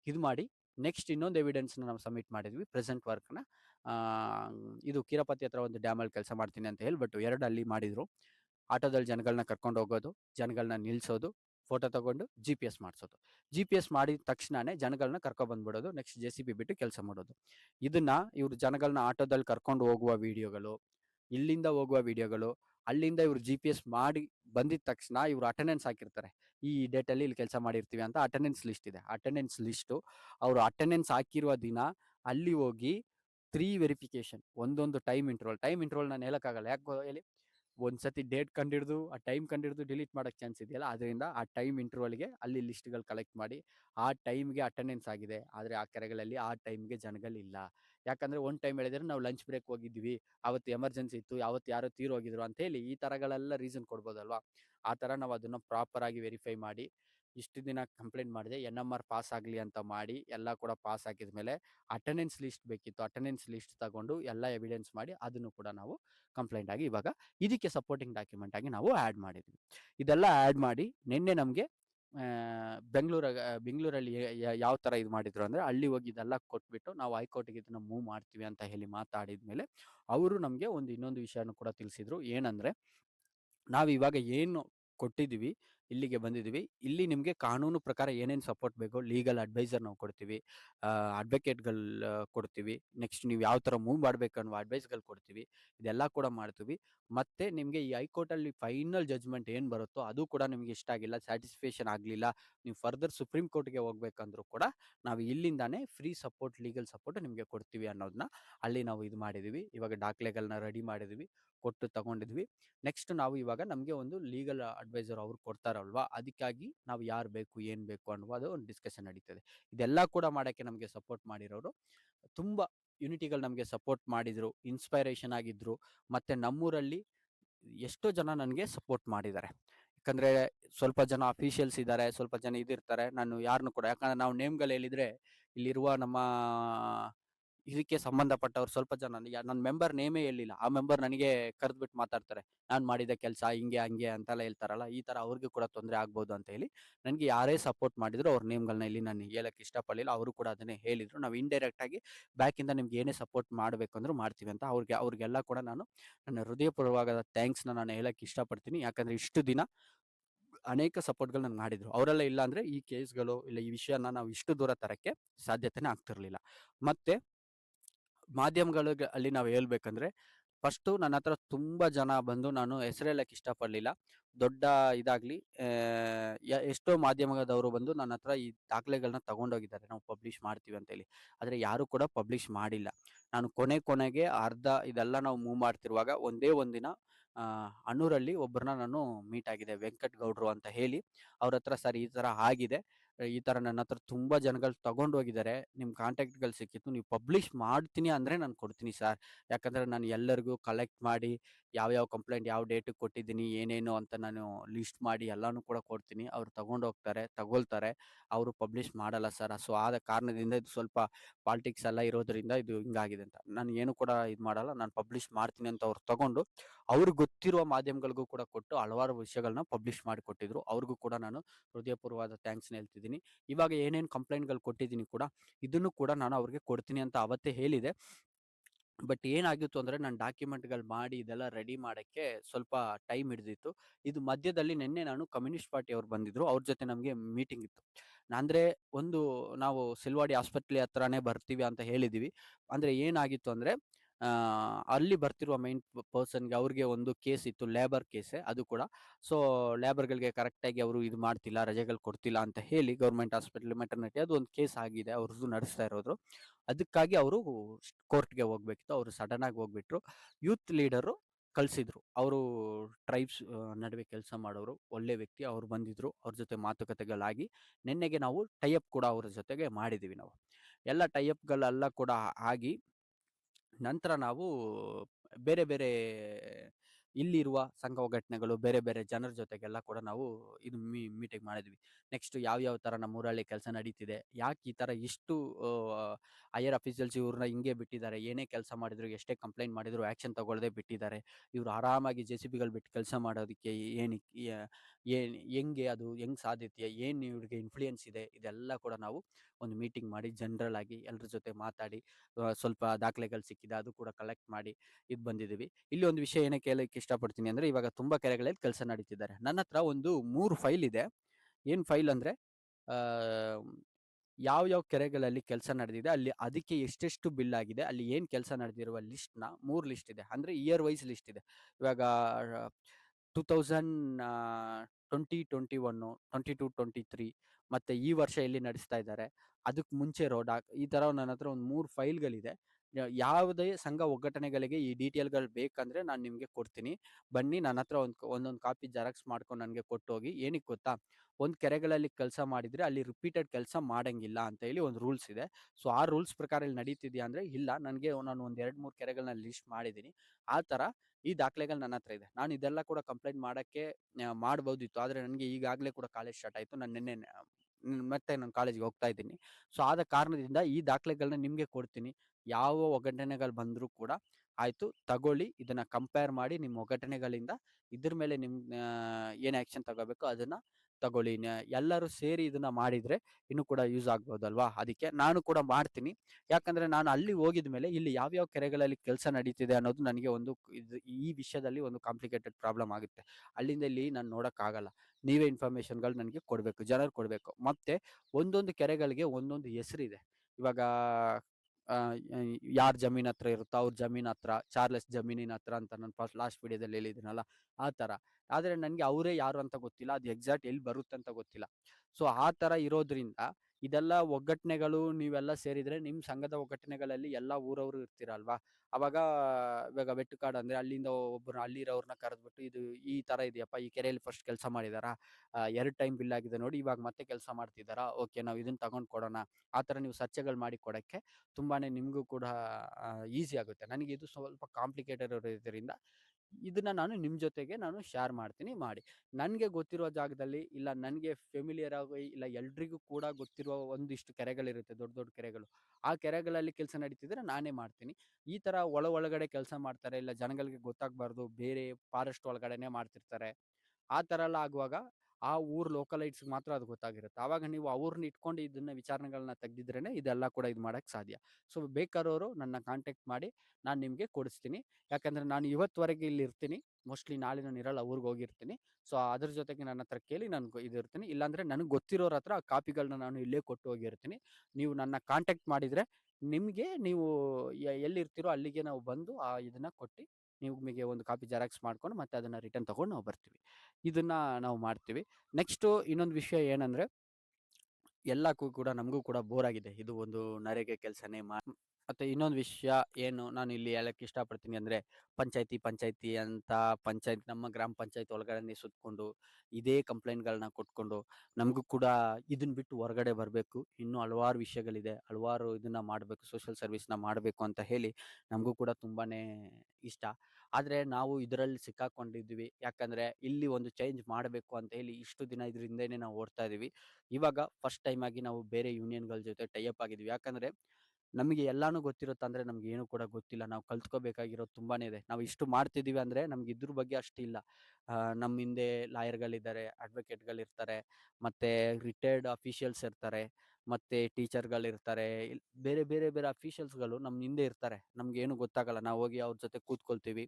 Speaker 1: ಇದು ಮಾಡಿ ನೆಕ್ಸ್ಟ್ ಇನ್ನೊಂದು ಎವಿಡೆನ್ಸ್ನ ನಾವು ಸಬ್ಮಿಟ್ ಮಾಡಿದ್ವಿ, ಪ್ರೆಸೆಂಟ್ ವರ್ಕ್ನ. ಇದು ಕಿರಪತಿ ಹತ್ರ ಒಂದು ಡ್ಯಾಮಲ್ಲಿ ಕೆಲಸ ಮಾಡ್ತೀನಿ ಅಂತ ಹೇಳ್ಬಿಟ್ಟು ಬಟ್ ಎರಡು ಅಲ್ಲಿ ಮಾಡಿದ್ರು. ಆಟೋದಲ್ಲಿ ಜನಗಳನ್ನ ಕರ್ಕೊಂಡು ಹೋಗೋದು ಜನಗಳನ್ನ ನಿಲ್ಲಿಸೋದು ಫೋಟೋ ತಗೊಂಡು ಜಿ ಪಿ ಎಸ್ ಮಾಡಿಸೋದು ಜಿ ಪಿ ಎಸ್ ಮಾಡಿದ ತಕ್ಷಣನೇ ಜನಗಳನ್ನ ಕರ್ಕೊ ಬಂದ್ಬಿಡೋದು ನೆಕ್ಸ್ಟ್ ಜೆ ಸಿ ಬಿ ಬಿಟ್ಟು ಕೆಲಸ ಮಾಡೋದು ಇದನ್ನ ಇವರು ಜನಗಳನ್ನ ಆಟೋದಲ್ಲಿ ಕರ್ಕೊಂಡು ಹೋಗುವ ವಿಡಿಯೋಗಳು, ಇಲ್ಲಿಂದ ಹೋಗುವ ವಿಡಿಯೋಗಳು, ಅಲ್ಲಿಂದ ಇವ್ರು ಜಿ.ಪಿ.ಎಸ್ ಮಾಡಿ ಬಂದಿದ ತಕ್ಷಣ ಇವರು ಅಟೆಂಡೆನ್ಸ್ ಹಾಕಿರ್ತಾರೆ. ಈ ಡೇಟಲ್ಲಿ ಇಲ್ಲಿ ಕೆಲಸ ಮಾಡಿರ್ತೀವಿ ಅಂತ ಅಟೆಂಡೆನ್ಸ್ ಲಿಸ್ಟ್ ಇದೆ. ಅಟೆಂಡೆನ್ಸ್ ಲಿಸ್ಟು ಅವರು ಅಟೆಂಡೆನ್ಸ್ ಹಾಕಿರುವ ದಿನ ಅಲ್ಲಿ ಹೋಗಿ ತ್ರೀ ವೆರಿಫಿಕೇಶನ್ ಒಂದೊಂದು ಟೈಮ್ ಇಂಟ್ರೋಲ್ ಟೈಮ್ ಇಂಟ್ರೋಲ್ ನಾನು ಹೇಳೋಕ್ಕಾಗಲ್ಲ ಯಾಕೆ ಹೇಳಿ? ಒಂದ್ ಸತಿ ಡೇಟ್ ಕಂಡಿಡ್ದು, ಆ ಟೈಮ್ ಕಂಡಿಡ್ದು ಡಿಲೀಟ್ ಮಾಡಕ್ ಚಾನ್ಸ್ ಇದೆಯಲ್ಲ, ಅದರಿಂದ ಆ ಟೈಮ್ ಇಂಟರ್ವಲ್‌ಗೆ ಅಲ್ಲಿ ಲಿಸ್ಟ್‌ಗಳು ಕಲೆಕ್ಟ್ ಮಾಡಿ, ಆ ಟೈಮ್‌ಗೆ ಅಟೆಂಡೆನ್ಸ್ ಆಗಿದೆ. ಆದರೆ ಆ ಕೆರೆಗಳಲ್ಲಿ ಆ ಟೈಮ್‌ಗೆ ಜನಗಳಿಲ್ಲ. ಯಾಕಂದ್ರೆ ಒಂದು ಟೈಮ್ ಹೇಳಿದ್ರೆ ನಾವು ಲಂಚ್ ಬ್ರೇಕ್ ಹೋಗಿದ್ವಿ, ಅವತ್ತು ಎಮರ್ಜೆನ್ಸಿ ಇತ್ತು, ಯಾವತ್ತು ಯಾರೋ ಅಂತ ಹೇಳಿ ಈ ತರಗಳೆಲ್ಲ ರೀಸನ್ ಕೊಡ್ಬೋದಲ್ವಾ? ಆ ಥರ ನಾವು ಅದನ್ನ ಪ್ರಾಪರ್ ಆಗಿ ವೆರಿಫೈ ಮಾಡಿ, ಇಷ್ಟು ದಿನ ಕಂಪ್ಲೇಂಟ್ ಮಾಡಿದೆ, ಎನ್ ಎಂ ಆರ್ ಪಾಸ್ ಆಗಲಿ ಅಂತ ಮಾಡಿ, ಎಲ್ಲ ಕೂಡ ಪಾಸ್ ಆಗಿದ್ಮೇಲೆ ಅಟೆಂಡೆನ್ಸ್ ಲಿಸ್ಟ್ ಬೇಕಿತ್ತು. ಅಟೆಂಡೆನ್ಸ್ ಲಿಸ್ಟ್ ತಗೊಂಡು ಎಲ್ಲ ಎವಿಡೆನ್ಸ್ ಮಾಡಿ ಅದನ್ನು ಕೂಡ ನಾವು ಕಂಪ್ಲೇಂಟ್ ಆಗಿ ಇವಾಗ ಇದಕ್ಕೆ ಸಪೋರ್ಟಿಂಗ್ ಡಾಕ್ಯುಮೆಂಟ್ ಆಗಿ ನಾವು ಆ್ಯಡ್ ಮಾಡಿದ್ವಿ. ಇದೆಲ್ಲ ಆ್ಯಡ್ ಮಾಡಿ ನಿನ್ನೆ ನಮಗೆ ಬೆಂಗಳೂರ ಬೆಂಗಳೂರಲ್ಲಿ ಯಾವ ಥರ ಇದು ಮಾಡಿದ್ರು ಅಂದರೆ ಅಲ್ಲಿ ಹೋಗಿ ಇದೆಲ್ಲ ಕೊಟ್ಬಿಟ್ಟು ನಾವು ಹೈಕೋರ್ಟ್‌ಗೆ ಇದನ್ನ ಮೂವ್ ಮಾಡ್ತೀವಿ ಅಂತ ಹೇಳಿ ಮಾತಾಡಿದ್ಮೇಲೆ, ಅವರು ನಮಗೆ ಒಂದು ಇನ್ನೊಂದು ವಿಷಯನೂ ಕೂಡ ತಿಳಿಸಿದ್ರು. ಏನಂದರೆ ನಾವು ಇವಾಗ ಏನು ಕೊಟ್ಟಿದ್ದೀವಿ, ಇಲ್ಲಿಗೆ ಬಂದಿದ್ದೀವಿ. ಇಲ್ಲಿ ನಿಮಗೆ ಕಾನೂನು ಪ್ರಕಾರ ಏನೇನು ಸಪೋರ್ಟ್ ಬೇಕೋ ಲೀಗಲ್ ಅಡ್ವೈಸರ್ ನಾವು ಕೊಡ್ತೀವಿ. ಅಡ್ವೊಕೇಟ್ಗಳು ಕೊಡ್ತೀವಿ. ನೆಕ್ಸ್ಟ್ ನೀವು ಯಾವ ಥರ ಮೂವ್ ಮಾಡಬೇಕು ಅನ್ನೋ ಅಡ್ವೈಸ್‌ಗಳು ಕೊಡ್ತೀವಿ. ಇದೆಲ್ಲ ಕೂಡ ಮಾಡ್ತೀವಿ. ಮತ್ತೆ ನಿಮಗೆ ಈ ಹೈಕೋರ್ಟಲ್ಲಿ ಫೈನಲ್ ಜಜ್ಮೆಂಟ್ ಏನು ಬರುತ್ತೋ ಅದು ಕೂಡ ನಿಮಗೆ ಇಷ್ಟ ಆಗಿಲ್ಲ, ಸ್ಯಾಟಿಸ್ಫೇಷನ್ ಆಗಲಿಲ್ಲ ನೀವು ಫರ್ದರ್ ಸುಪ್ರೀಂ ಕೋರ್ಟ್‌ಗೆ ಹೋಗ್ಬೇಕಂದ್ರೂ ಕೂಡ ನಾವು ಇಲ್ಲಿಂದಾನೇ ಫ್ರೀ ಸಪೋರ್ಟ್, ಲೀಗಲ್ ಸಪೋರ್ಟ್ ನಿಮಗೆ ಕೊಡ್ತೀವಿ ಅನ್ನೋದನ್ನ ಅಲ್ಲಿ ನಾವು ಇದು ಮಾಡಿದ್ದೀವಿ ಇವಾಗ ದಾಖಲೆಗಳನ್ನ ರೆಡಿ ಮಾಡಿದೀವಿ. ಕೊಟ್ಟು ತಗೊಂಡಿದ್ವಿ. ನೆಕ್ಸ್ಟ್ ನಾವು ಇವಾಗ ನಮಗೆ ಒಂದು ಲೀಗಲ್ ಅಡ್ವೈಸರ್ ಅವ್ರು ಕೊಡ್ತಾರಲ್ವಾ, ಅದಕ್ಕಾಗಿ ನಾವು ಯಾರು ಬೇಕು, ಏನು ಬೇಕು ಅನ್ನುವುದು ಒಂದು ಡಿಸ್ಕಷನ್ ನಡೀತದೆ. ಇದೆಲ್ಲ ಕೂಡ ಮಾಡೋಕ್ಕೆ ನಮಗೆ ಸಪೋರ್ಟ್ ಮಾಡಿರೋರು ತುಂಬಾ ಯೂನಿಟಿಗಳು ನಮಗೆ ಸಪೋರ್ಟ್ ಮಾಡಿದ್ರು, ಇನ್ಸ್ಪೈರೇಷನ್ ಆಗಿದ್ರು. ಮತ್ತೆ ನಮ್ಮೂರಲ್ಲಿ ಎಷ್ಟೋ ಜನ ನನಗೆ ಸಪೋರ್ಟ್ ಮಾಡಿದ್ದಾರೆ. ಯಾಕಂದ್ರೆ ಸ್ವಲ್ಪ ಜನ ಅಫೀಷಿಯಲ್ಸ್ ಇದ್ದಾರೆ, ಸ್ವಲ್ಪ ಜನ ಇದಿರ್ತಾರೆ. ನಾನು ಯಾರನ್ನು ಕೂಡ ಯಾಕಂದ್ರೆ ನಾವು ನೇಮ್‌ಗಳು ಹೇಳಿದ್ರೆ ಇಲ್ಲಿರುವ ನಮ್ಮ ಇದಕ್ಕೆ ಸಂಬಂಧಪಟ್ಟವ್ರು ಸ್ವಲ್ಪ ಜನ ನನಗೆ ನನ್ನ ಮೆಂಬರ್ ನೇಮೇ ಹೇಳಿಲ್ಲ. ಆ ಮೆಂಬರ್ ನನಗೆ ಕರೆದ್ಬಿಟ್ಟು ಮಾತಾಡ್ತಾರೆ. ನಾನು ಮಾಡಿದ ಕೆಲಸ ಹಿಂಗೆ, ಹಂಗೆ ಅಂತೆಲ್ಲ ಹೇಳ್ತಾರಲ್ಲ, ಈ ತರ ಅವ್ರಿಗೂ ಕೂಡ ತೊಂದರೆ ಆಗ್ಬೋದು ಅಂತ ಹೇಳಿ, ನನಗೆ ಯಾರೇ ಸಪೋರ್ಟ್ ಮಾಡಿದ್ರು ಅವ್ರ ನೇಮ್‌ಗಳನ್ನ ಇಲ್ಲಿ ನಾನು ಹೇಳಕ್ ಇಷ್ಟಪಡಲಿಲ್ಲ ಅವರು ಕೂಡ ಅದನ್ನೇ ಹೇಳಿದ್ರು. ನಾವು ಇಂಡೈರೆಕ್ಟ್ ಆಗಿ ಬ್ಯಾಕಿಂದ ನಿಮ್ಗೆ ಏನೇ ಸಪೋರ್ಟ್ ಮಾಡಬೇಕಂದ್ರೂ ಮಾಡ್ತೀವಿ ಅಂತ ಅವ್ರಿಗೆ ಅವ್ರಿಗೆಲ್ಲ ಕೂಡ ನಾನು ನನ್ನ ಹೃದಯಪೂರ್ವಕವಾದ ಥ್ಯಾಂಕ್ಸ್‌ನ ನಾನು ಹೇಳಕ್ ಇಷ್ಟಪಡ್ತೀನಿ. ಯಾಕಂದ್ರೆ ಇಷ್ಟು ದಿನ ಅನೇಕ ಸಪೋರ್ಟ್‌ಗಳು ನನ್ಗೆ ಮಾಡಿದ್ರು. ಅವರೆಲ್ಲ ಇಲ್ಲ ಅಂದ್ರೆ ಈ ಕೇಸ್‌ಗಳು, ಇಲ್ಲ ಈ ವಿಷಯನ ನಾವು ಇಷ್ಟು ದೂರ ತರಕ್ಕೆ ಸಾಧ್ಯತೆನೇ ಆಗ್ತಿರ್ಲಿಲ್ಲ. ಮತ್ತೆ ಮಾಧ್ಯಮಗಳಿಗೆ ಅಲ್ಲಿ ನಾವು ಹೇಳ್ಬೇಕಂದ್ರೆ, ಫಸ್ಟು ನನ್ನ ಹತ್ರ ತುಂಬ ಜನ ಬಂದು ನಾನು ಹೆಸರು ಇಷ್ಟಪಡಲಿಲ್ಲ. ದೊಡ್ಡ ಇದಾಗಲಿ ಎಷ್ಟೋ ಮಾಧ್ಯಮದವರು ಬಂದು ನನ್ನ ಹತ್ರ ಈ ದಾಖಲೆಗಳನ್ನ ತಗೊಂಡೋಗಿದ್ದಾರೆ. ನಾವು ಪಬ್ಲಿಷ್ ಮಾಡ್ತೀವಿ ಅಂತೇಳಿ. ಆದರೆ ಯಾರೂ ಕೂಡ ಪಬ್ಲಿಷ್ ಮಾಡಿಲ್ಲ. ನಾನು ಕೊನೆ ಕೊನೆಗೆ ಅರ್ಧ ಇದೆಲ್ಲ ನಾವು ಮೂವ್ ಮಾಡ್ತಿರುವಾಗ ಒಂದೇ ಒಂದಿನ ಆಹ್, ಅಣೂರಲ್ಲಿ ಒಬ್ಬರನ್ನ ನಾನು ಮೀಟ್ ಆಗಿದೆ ವೆಂಕಟ್ ಗೌಡ್ರು ಅಂತ ಹೇಳಿ. ಅವ್ರ ಹತ್ರ ಸರ್ ಈ ತರ ಆಗಿದೆ. ಈ ತರ ನನ್ನ ಹತ್ರ ತುಂಬಾ ಜನಗಳು ತಗೊಂಡು ಹೋಗಿದ್ದಾರೆ. ನಿಮ್ ಕಾಂಟ್ಯಾಕ್ಟ್‌ಗಳು ಸಿಕ್ಕಿತ್ತು. ನೀವು ಪಬ್ಲಿಷ್ ಮಾಡ್ತೀನಿ ಅಂದ್ರೆ ನಾನು ಕೊಡ್ತೀನಿ ಸರ್. ಯಾಕಂದ್ರೆ ನಾನು ಎಲ್ಲರಿಗೂ ಕಲೆಕ್ಟ್ ಮಾಡಿ, ಯಾವ್ಯಾವ ಕಂಪ್ಲೇಂಟ್ ಯಾವ ಡೇಟಿಗೆ ಕೊಟ್ಟಿದ್ದೀನಿ, ಏನೇನು ಅಂತ ನಾನು ಲಿಸ್ಟ್ ಮಾಡಿ ಎಲ್ಲಾನು ಕೂಡ ಕೊಡ್ತೀನಿ. ಅವ್ರು ತೊಗೊಂಡೋಗ್ತಾರೆ ಹೋಗ್ತಾರೆ, ತಗೊಳ್ತಾರೆ. ಅವರು ಪಬ್ಲಿಷ್ ಮಾಡಲ್ಲ ಸರ್. ಸೊ ಆದ ಕಾರಣದಿಂದ ಇದು ಸ್ವಲ್ಪ ಪಾಲಿಟಿಕ್ಸ್ ಎಲ್ಲ ಇರೋದ್ರಿಂದ ಇದು ಹಿಂಗಾಗಿದೆ ಅಂತ. ನಾನು ಏನು ಕೂಡ ಇದು ಮಾಡಲ್ಲ. ನಾನು ಪಬ್ಲಿಷ್ ಮಾಡ್ತೀನಿ ಅಂತ ಅವ್ರು ತಗೊಂಡು, ಅವ್ರಿಗೆ ಗೊತ್ತಿರುವ ಮಾಧ್ಯಮಗಳಿಗೂ ಕೂಡ ಕೊಟ್ಟು ಹಲವಾರು ವಿಷಯಗಳನ್ನ ಪಬ್ಲಿಷ್ ಮಾಡಿಕೊಟ್ಟಿದ್ರು. ಅವ್ರಿಗೂ ಕೂಡ ನಾನು ಹೃದಯಪೂರ್ವಾದ ಥ್ಯಾಂಕ್ಸ್‌ನ ಹೇಳ್ತಿದ್ದೀನಿ. ಇವಾಗ ಏನೇನು ಕಂಪ್ಲೇಂಟ್‌ಗಳು ಕೊಟ್ಟಿದ್ದೀನಿ ಕೂಡ, ಇದನ್ನು ಕೂಡ ನಾನು ಅವ್ರಿಗೆ ಕೊಡ್ತೀನಿ ಅಂತ ಅವತ್ತೇ ಹೇಳಿದೆ. ಬಟ್ ಏನಾಗಿತ್ತು ಅಂದ್ರೆ ನಾನು ಡಾಕ್ಯುಮೆಂಟ್‌ಗಳು ಮಾಡಿ ಇದೆಲ್ಲ ರೆಡಿ ಮಾಡಕ್ಕೆ ಸ್ವಲ್ಪ ಟೈಮ್ ಹಿಡಿದಿತ್ತು. ಇದು ಮಧ್ಯದಲ್ಲಿ ನಿನ್ನೆ ನಾನು ಕಮ್ಯುನಿಸ್ಟ್ ಪಾರ್ಟಿ ಅವ್ರು ಬಂದಿದ್ರು. ಅವ್ರ ಜೊತೆ ನಮಗೆ ಮೀಟಿಂಗ್ ಇತ್ತು. ಅಂದ್ರೆ ಒಂದು ನಾವು ಸಿಲ್ವಾಡಿ ಆಸ್ಪತ್ರೆ ಹತ್ರನೇ ಬರ್ತೀವಿ ಅಂತ ಹೇಳಿದೀವಿ. ಅಂದ್ರೆ ಏನಾಗಿತ್ತು ಅಂದ್ರೆ ಅಲ್ಲಿ ಬರ್ತಿರುವ ಮೈನ್ ಪರ್ಸನ್‌ಗೆ ಅವ್ರಿಗೆ ಒಂದು ಕೇಸ್ ಇತ್ತು. ಲೇಬರ್ ಕೇಸೇ ಅದು ಕೂಡ. ಸೊ ಲೇಬರ್‌ಗಳಿಗೆ ಕರೆಕ್ಟಾಗಿ ಅವರು ಇದು ಮಾಡ್ತಿಲ್ಲ, ರಜೆಗಳು ಕೊಡ್ತಿಲ್ಲ ಅಂತ ಹೇಳಿ ಗೌರ್ಮೆಂಟ್ ಹಾಸ್ಪಿಟಲ್ ಮೆಟರ್ನಿಟಿ ಅದು ಒಂದು ಕೇಸ್ ಆಗಿದೆ. ಅವ್ರದ್ದು ನಡೆಸ್ತಾ ಇರೋದು. ಅದಕ್ಕಾಗಿ ಅವರು ಕೋರ್ಟ್‌ಗೆ ಹೋಗ್ಬೇಕಿತ್ತು. ಅವರು ಸಡನ್ ಆಗಿ ಹೋಗ್ಬಿಟ್ರು. ಯೂತ್ ಲೀಡರು ಕಳಿಸಿದ್ರು ಅವರು ಟ್ರೈಬ್ಸ್ ನಡುವೆ ಕೆಲಸ ಮಾಡೋರು. ಒಳ್ಳೆ ವ್ಯಕ್ತಿ. ಅವ್ರು ಬಂದಿದ್ರು. ಅವ್ರ ಜೊತೆ ಮಾತುಕತೆಗಳಾಗಿ, ನಿನ್ನೆಗೆ ನಾವು ಟೈಅಪ್ ಕೂಡ ಅವ್ರ ಜೊತೆಗೆ ಮಾಡಿದ್ದೀವಿ ನಾವು. ಎಲ್ಲ ಟೈಅಪ್ಗಳೆಲ್ಲ ಕೂಡ ಆಗಿ, ನಂತರ ನಾವು ಬೇರೆ ಬೇರೆ ಇಲ್ಲಿರುವ ಸಂಘ ಘಟನೆಗಳು ಬೇರೆ ಬೇರೆ ಜನರ ಜೊತೆಗೆಲ್ಲ ಕೂಡ ನಾವು ಇದು ಮೀಟಿಂಗ್ ಮಾಡಿದ್ವಿ. ನೆಕ್ಸ್ಟ್ ಯಾವ್ಯಾವ ತರ ನಮ್ಮೂರಲ್ಲಿ ಕೆಲಸ ನಡೀತಿದೆ, ಯಾಕೆ ಈ ತರ ಇಷ್ಟು ಹೈಯರ್ ಅಫಿಷಿಯಲ್ಸ್ ಇವ್ರನ್ನ ಹಿಂಗೆ ಬಿಟ್ಟಿದ್ದಾರೆ, ಏನೇ ಕೆಲಸ ಮಾಡಿದ್ರು, ಎಷ್ಟೇ ಕಂಪ್ಲೇಂಟ್ ಮಾಡಿದ್ರು ಆಕ್ಷನ್ ತಗೊಳ್ಳದೆ ಬಿಟ್ಟಿದ್ದಾರೆ. ಇವ್ರು ಆರಾಮಾಗಿ ಜೆ ಸಿ ಬಿಗಳು ಬಿಟ್ಟು ಕೆಲಸ ಮಾಡೋದಕ್ಕೆ ಏನು ಏನು ಹೆಂಗೆ ಅದು ಹೆಂಗ್ ಸಾಧ್ಯತೆ, ಏನು ಇವ್ರಿಗೆ ಇನ್‌ಫ್ಲೂಯೆನ್ಸ್ ಇದೆ, ಇದೆಲ್ಲ ಕೂಡ ನಾವು ಒಂದು ಮೀಟಿಂಗ್ ಮಾಡಿ ಜನರಲ್ ಆಗಿ ಎಲ್ಲರ ಜೊತೆ ಮಾತಾಡಿ, ಸ್ವಲ್ಪ ದಾಖಲೆಗಳು ಸಿಕ್ಕಿದೆ ಅದು ಕೂಡ ಕಲೆಕ್ಟ್ ಮಾಡಿ ಇದು ಬಂದಿದ್ದೀವಿ. ಇಲ್ಲಿ ಒಂದು ವಿಷಯ ಏನಕ್ಕೆ ಇಷ್ಟಪಡ್ತೀನಿ ಅಂದರೆ ಇವಾಗ ತುಂಬ ಕೆರೆಗಳಲ್ಲಿ ಕೆಲಸ ನಡೀತಿದ್ದಾರೆ. ನನ್ನ ಹತ್ರ ಒಂದು ಮೂರು ಫೈಲ್ ಇದೆ. ಏನು ಫೈಲ್ ಅಂದರೆ ಯಾವ ಯಾವ ಕೆರೆಗಳಲ್ಲಿ ಕೆಲಸ ನಡೆದಿದೆ, ಅಲ್ಲಿ ಅದಕ್ಕೆ ಎಷ್ಟೆಷ್ಟು ಬಿಲ್ ಆಗಿದೆ, ಅಲ್ಲಿ ಏನು ಕೆಲಸ ನಡೆದಿರುವ ಲಿಸ್ಟ್ನ ಮೂರು ಲಿಸ್ಟ್ ಇದೆ ಅಂದರೆ ಇಯರ್ ವೈಸ್ ಲಿಸ್ಟ್ ಇದೆ ಇವಾಗ two thousand twenty twenty one twenty two twenty three ಮತ್ತು ಈ ವರ್ಷ ಎಲ್ಲಿ ನಡೆಸ್ತಾ ಇದ್ದಾರೆ, ಅದಕ್ಕೆ ಮುಂಚೆ ರೋಡ್ ಈ ಥರ ನನ್ನ ಹತ್ರ ಒಂದು ಮೂರು ಫೈಲ್ಗಳಿದೆ ಯಾವುದೇ ಸಂಘ ಒಗ್ಗಟ್ಟಣೆಗಳಿಗೆ ಈ ಡೀಟೇಲ್ಗಳು ಬೇಕಂದ್ರೆ ನಾನು ನಿಮಗೆ ಕೊಡ್ತೀನಿ. ಬನ್ನಿ ನನ್ನ ಹತ್ರ ಒಂದು ಒಂದೊಂದು ಕಾಪಿ ಜೆರಾಕ್ಸ್ ಮಾಡ್ಕೊಂಡು ನನಗೆ ಕೊಟ್ಟು ಹೋಗಿ ಏನಕ್ಕೆ ಗೊತ್ತಾ? ಒಂದು ಕೆರೆಗಳಲ್ಲಿ ಕೆಲಸ ಮಾಡಿದರೆ ಅಲ್ಲಿ ರಿಪೀಟೆಡ್ ಕೆಲಸ ಮಾಡಂಗಿಲ್ಲ ಅಂತ ಹೇಳಿ ಒಂದು ರೂಲ್ಸ್ ಇದೆ. ಸೊ, ಆ ರೂಲ್ಸ್ ಪ್ರಕಾರ ಇಲ್ಲಿ ನಡೀತಿದೆಯಾ ಅಂದರೆ ಇಲ್ಲ. ನನಗೆ ನಾನು ಒಂದು ಎರಡು, ಮೂರು ಕೆರೆಗಳನ್ನ ಲಿಸ್ಟ್ ಮಾಡಿದ್ದೀನಿ. ಆ ಥರ ಈ ದಾಖಲೆಗಳು ನನ್ನ ಹತ್ರ ಇದೆ. ನಾನು ಇದೆಲ್ಲ ಕೂಡ ಕಂಪ್ಲೇಂಟ್ ಮಾಡೋಕ್ಕೆ ಮಾಡ್ಬೋದಿತ್ತು. ಆದರೆ ನನಗೆ ಈಗಾಗಲೇ ಕೂಡ ಕಾಲೇಜ್ ಸ್ಟಾರ್ಟ್ ಆಯಿತು. ನಾನು ನಿನ್ನೆ ಮತ್ತೆ ನಾನು ಕಾಲೇಜಿಗೆ ಹೋಗ್ತಾ ಇದ್ದೀನಿ. ಸೊ, ಆದ ಕಾರಣದಿಂದ ಈ ದಾಖಲೆಗಳನ್ನ ನಿಮಗೆ ಕೊಡ್ತೀನಿ. ಯಾವ ಒಗ್ಗಟ್ಟಣೆಗಳು ಬಂದರೂ ಕೂಡ ಆಯಿತು, ತಗೊಳ್ಳಿ. ಇದನ್ನು ಕಂಪೇರ್ ಮಾಡಿ ನಿಮ್ಮ ಒಗ್ಗಟ್ಟಣೆಗಳಿಂದ ಇದ್ರ ಮೇಲೆ ನಿಮ್ಮ ಏನು ಆ್ಯಕ್ಷನ್ ತಗೋಬೇಕು, ಅದನ್ನು ತಗೊಳ್ಳಿ ಎಲ್ಲರೂ ಸೇರಿ ಇದನ್ನ ಮಾಡಿದ್ರೆ ಇನ್ನು ಕೂಡ ಯೂಸ್ ಆಗ್ಬೋದಲ್ವಾ? ಅದಕ್ಕೆ ನಾನು ಕೂಡ ಮಾಡ್ತೀನಿ. ಯಾಕಂದ್ರೆ ನಾನು ಅಲ್ಲಿ ಹೋಗಿದ ಮೇಲೆ ಇಲ್ಲಿ ಯಾವ್ಯಾವ ಕೆರೆಗಳಲ್ಲಿ ಕೆಲಸ ನಡೀತಿದೆ ಅನ್ನೋದು ನನಗೆ ಒಂದು ಈ ವಿಷಯದಲ್ಲಿ ಒಂದು ಕಾಂಪ್ಲಿಕೇಟೆಡ್ ಪ್ರಾಬ್ಲಮ್ ಆಗುತ್ತೆ. ಅಲ್ಲಿಂದ ಇಲ್ಲಿ ನಾನು ನೋಡೋಕ್ಕಾಗಲ್ಲ. ನೀವೇ ಇನ್ಫಾರ್ಮೇಶನ್ಗಳು ನನಗೆ ಕೊಡಬೇಕು, ಜನರು ಕೊಡಬೇಕು. ಮತ್ತೆ ಒಂದೊಂದು ಕೆರೆಗಳಿಗೆ ಒಂದೊಂದು ಹೆಸರಿದೆ. ಇವಾಗ ಯಾರ ಜಮೀನ್ ಹತ್ರ ಇರುತ್ತೋ ಅವ್ರ ಜಮೀನ್ ಹತ್ರ, ಚಾರ್ಲೆಸ್ ಜಮೀನಿನ ಹತ್ರ ಅಂತ ನಾನು ಫಸ್ಟ್ ಲಾಸ್ಟ್ ವಿಡಿಯೋದಲ್ಲಿ ಹೇಳಿದ್ದೀನಲ್ಲ ಆ ತರ. ಆದ್ರೆ ನನಗೆ ಅವರೇ ಯಾರು ಅಂತ ಗೊತ್ತಿಲ್ಲ, ಅದು ಎಕ್ಸಾಕ್ಟ್ ಎಲ್ಲಿ ಬರುತ್ತೆ ಅಂತ ಗೊತ್ತಿಲ್ಲ. ಸೊ, ಆ ತರ ಇರೋದ್ರಿಂದ ಇದೆಲ್ಲ ಒಗ್ಗಟ್ಟನೆಗಳು ನೀವೆಲ್ಲ ಸೇರಿದ್ರೆ ನಿಮ್ಮ ಸಂಘದ ಒಗ್ಗಟ್ಟನೆಗಳಲ್ಲಿ ಎಲ್ಲ ಊರವರು ಇರ್ತೀರಲ್ವಾ? ಅವಾಗ, ಇವಾಗ ವೆಟ್ಟುಕಾಡು ಅಂದರೆ ಅಲ್ಲಿಂದ ಒಬ್ಬರು ಅಲ್ಲಿರೋರನ್ನ ಕರೆದ್ಬಿಟ್ಟು ಇದು ಈ ಥರ ಇದೆಯಪ್ಪ, ಈ ಕೆರೆಯಲ್ಲಿ ಫಸ್ಟ್ ಕೆಲಸ ಮಾಡಿದಾರಾ? ಎರಡು ಟೈಮ್ ಬಿಲ್ ಆಗಿದೆ ನೋಡಿ, ಇವಾಗ ಮತ್ತೆ ಕೆಲಸ ಮಾಡ್ತಿದ್ದಾರಾ ಓಕೆ ನಾವು ಇದನ್ನ ತಗೊಂಡು ಕೊಡೋಣ. ಆ ಥರ ನೀವು ಸರ್ಚೆಗಳು ಮಾಡಿ ಕೊಡಕ್ಕೆ ತುಂಬಾ ನಿಮಗೂ ಕೂಡ ಈಸಿ ಆಗುತ್ತೆ. ನನಗೆ ಇದು ಸ್ವಲ್ಪ ಕಾಂಪ್ಲಿಕೇಟೆಡ್ ಇರೋದ್ರಿಂದ ಇದನ್ನ ನಾನು ನಿಮ್ಮ ಜೊತೆಗೆ ನಾನು ಶೇರ್ ಮಾಡ್ತೀನಿ ಮಾಡಿ. ನನಗೆ ಗೊತ್ತಿರೋ ಜಾಗದಲ್ಲಿ ಇಲ್ಲ ನನಗೆ ಫೆಮಿಲಿಯರ್ ಆಗಿ ಇಲ್ಲ ಎಲ್ರಿಗೂ ಕೂಡ ಗೊತ್ತಿರುವ ಒಂದಿಷ್ಟು ಕೆರೆಗಳಿರುತ್ತೆ, ದೊಡ್ಡ ದೊಡ್ಡ ಕೆರೆಗಳು. ಆ ಕೆರೆಗಳಲ್ಲಿ ಕೆಲಸ ನಡೀತಿದ್ರೆ ನಾನೇ ಮಾಡ್ತೀನಿ. ಈ ಥರ ಒಳ ಒಳಗಡೆ ಕೆಲಸ ಮಾಡ್ತಾರೆ ಇಲ್ಲ ಜನಗಳಿಗೆ ಗೊತ್ತಾಗಬಾರ್ದು, ಬೇರೆ ಫಾರೆಸ್ಟ್ ಒಳಗಡೆನೆ ಮಾಡ್ತಿರ್ತಾರೆ. ಆ ಥರ ಎಲ್ಲ ಆಗುವಾಗ ಆ ಊರ್ ಲೋಕಲೈಟ್ಸ್ ಮಾತ್ರ ಅದು ಗೊತ್ತಾಗಿರುತ್ತೆ. ಆವಾಗ ನೀವು ಅವ್ರನ್ನ ಇಟ್ಕೊಂಡು ಇದನ್ನ ವಿಚಾರಣೆಗಳನ್ನ ತೆಗೆದಿದ್ರೇನೆ ಇದೆಲ್ಲ ಕೂಡ ಇದು ಮಾಡಕ್ ಸಾಧ್ಯ. ಸೊ ಬೇಕಾದವರು ನನ್ನ ಕಾಂಟ್ಯಾಕ್ಟ್ ಮಾಡಿ ನಾನು ನಿಮಗೆ ಕೊಡಿಸ್ತೀನಿ. ಯಾಕಂದ್ರೆ ನಾನು ಇವತ್ತುವರೆಗೆ ಇಲ್ಲಿ ಇರ್ತೀನಿ. ಮೋಸ್ಟ್ಲಿ ನಾಳೆ ನಾನು ಇರಲ್ಲ, ಊರಿಗೆ ಹೋಗಿರ್ತೀನಿ. ಸೊ ಅದ್ರ ಜೊತೆಗೆ ನನ್ನ ಹತ್ರ ಕೇಳಿ ನಾನು ಇದಿರ್ತೀನಿ ಇಲ್ಲಾಂದ್ರೆ ಇಲ್ಲಾಂದರೆ ನನಗೆ ಗೊತ್ತಿರೋರ ಹತ್ರ ಆ ಕಾಪಿಗಳನ್ನ ನಾನು ಇಲ್ಲೇ ಕೊಟ್ಟು ಹೋಗಿರ್ತೀನಿ. ನೀವು ನನ್ನ ಕಾಂಟ್ಯಾಕ್ಟ್ ಮಾಡಿದರೆ ನಿಮಗೆ ನೀವು ಎಲ್ಲಿರ್ತೀರೋ ಅಲ್ಲಿಗೆ ನಾವು ಬಂದು ಆ ಇದನ್ನ ಕೊಟ್ಟು ನಿಮಗೆ ಒಂದು ಕಾಪಿ ಜೆರಾಕ್ಸ್ ಮಾಡ್ಕೊಂಡು ಮತ್ತೆ ಅದನ್ನು ರಿಟರ್ನ್ ತಗೊಂಡು ನಾವು ಬರ್ತೀವಿ. ಇದನ್ನು ನಾವು ಮಾಡ್ತೀವಿ. ನೆಕ್ಸ್ಟು ಇನ್ನೊಂದು ವಿಷಯ ಏನಂದರೆ, ಎಲ್ಲಕ್ಕೂ ಕೂಡ ನಮಗೂ ಕೂಡ ಬೋರ್ ಆಗಿದೆ ಇದು ಒಂದು ನರೇಗೆ ಕೆಲಸನೇ ಮತ್ತು ಇನ್ನೊಂದು ವಿಷಯ ಏನು ನಾನು ಇಲ್ಲಿ ಹೇಳಕ್ಕೆ ಇಷ್ಟಪಡ್ತೀನಿ ಅಂದರೆ ಪಂಚಾಯತಿ ಪಂಚಾಯತಿ ಅಂತ ಪಂಚಾಯತ್ ನಮ್ಮ ಗ್ರಾಮ ಪಂಚಾಯತ್ ಒಳಗಡೆ ಸುತ್ತಕೊಂಡು ಇದೇ ಕಂಪ್ಲೇಂಟ್ಗಳನ್ನ ಕೊಟ್ಕೊಂಡು ನಮಗೂ ಕೂಡ ಇದನ್ನ ಬಿಟ್ಟು ಹೊರಗಡೆ ಬರಬೇಕು. ಇನ್ನೂ ಹಲವಾರು ವಿಷಯಗಳಿದೆ. ಹಲವಾರು ಇದನ್ನ ಮಾಡಬೇಕು. ಸೋಷಿಯಲ್ ಸರ್ವಿಸ್ನ ಮಾಡಬೇಕು ಅಂತ ಹೇಳಿ ನಮಗೂ ಕೂಡ ತುಂಬಾ ಇಷ್ಟ. ಆದರೆ ನಾವು ಇದರಲ್ಲಿ ಸಿಕ್ಕಾಕೊಂಡಿದ್ವಿ ಯಾಕಂದರೆ ಇಲ್ಲಿ ಒಂದು ಚೇಂಜ್ ಮಾಡಬೇಕು ಅಂತ ಹೇಳಿ ಇಷ್ಟು ದಿನ ಇದರಿಂದನೇ ನಾವು ಓಡ್ತಾ ಇದ್ದೀವಿ ಇವಾಗ ಫಸ್ಟ್ ಟೈಮ್ ಆಗಿ ನಾವು ಬೇರೆ ಯೂನಿಯನ್ಗಳ ಜೊತೆ ಟೈಅಪ್ ಆಗಿದ್ವಿ ಯಾಕಂದರೆ ನಮಗೆ ಎಲ್ಲಾನು ಗೊತ್ತಿರುತ್ತೆ ಅಂದ್ರೆ ನಮ್ಗೆ ಏನು ಕೂಡ ಗೊತ್ತಿಲ್ಲ. ನಾವು ಕಲ್ತ್ಕೋಬೇಕಾಗಿರೋದು ತುಂಬಾನೇ ಇದೆ. ನಾವು ಇಷ್ಟು ಮಾಡ್ತಿದೀವಿ ಅಂದ್ರೆ ನಮ್ಗೆ ಇದ್ರ ಬಗ್ಗೆ ಅಷ್ಟಿಲ್ಲ ನಮ್ಮ ಹಿಂದೆ ಲಾಯರ್ಗಳಿದ್ದಾರೆ, ಅಡ್ವೊಕೇಟ್ಗಳಿರ್ತಾರೆ, ಮತ್ತೆ ರಿಟೈರ್ಡ್ ಅಫಿಷಿಯಲ್ಸ್ ಇರ್ತಾರೆ. ಮತ್ತು ಟೀಚರ್ಗಳಿರ್ತಾರೆ ಬೇರೆ ಬೇರೆ ಬೇರೆ ಅಫಿಷಿಯಲ್ಸ್ಗಳು ನಮ್ಮ ಹಿಂದೆ ಇರ್ತಾರೆ. ನಮ್ಗೆ ಏನು ಗೊತ್ತಾಗಲ್ಲ, ನಾವು ಹೋಗಿ ಅವ್ರ ಜೊತೆ ಕೂತ್ಕೊಳ್ತೀವಿ,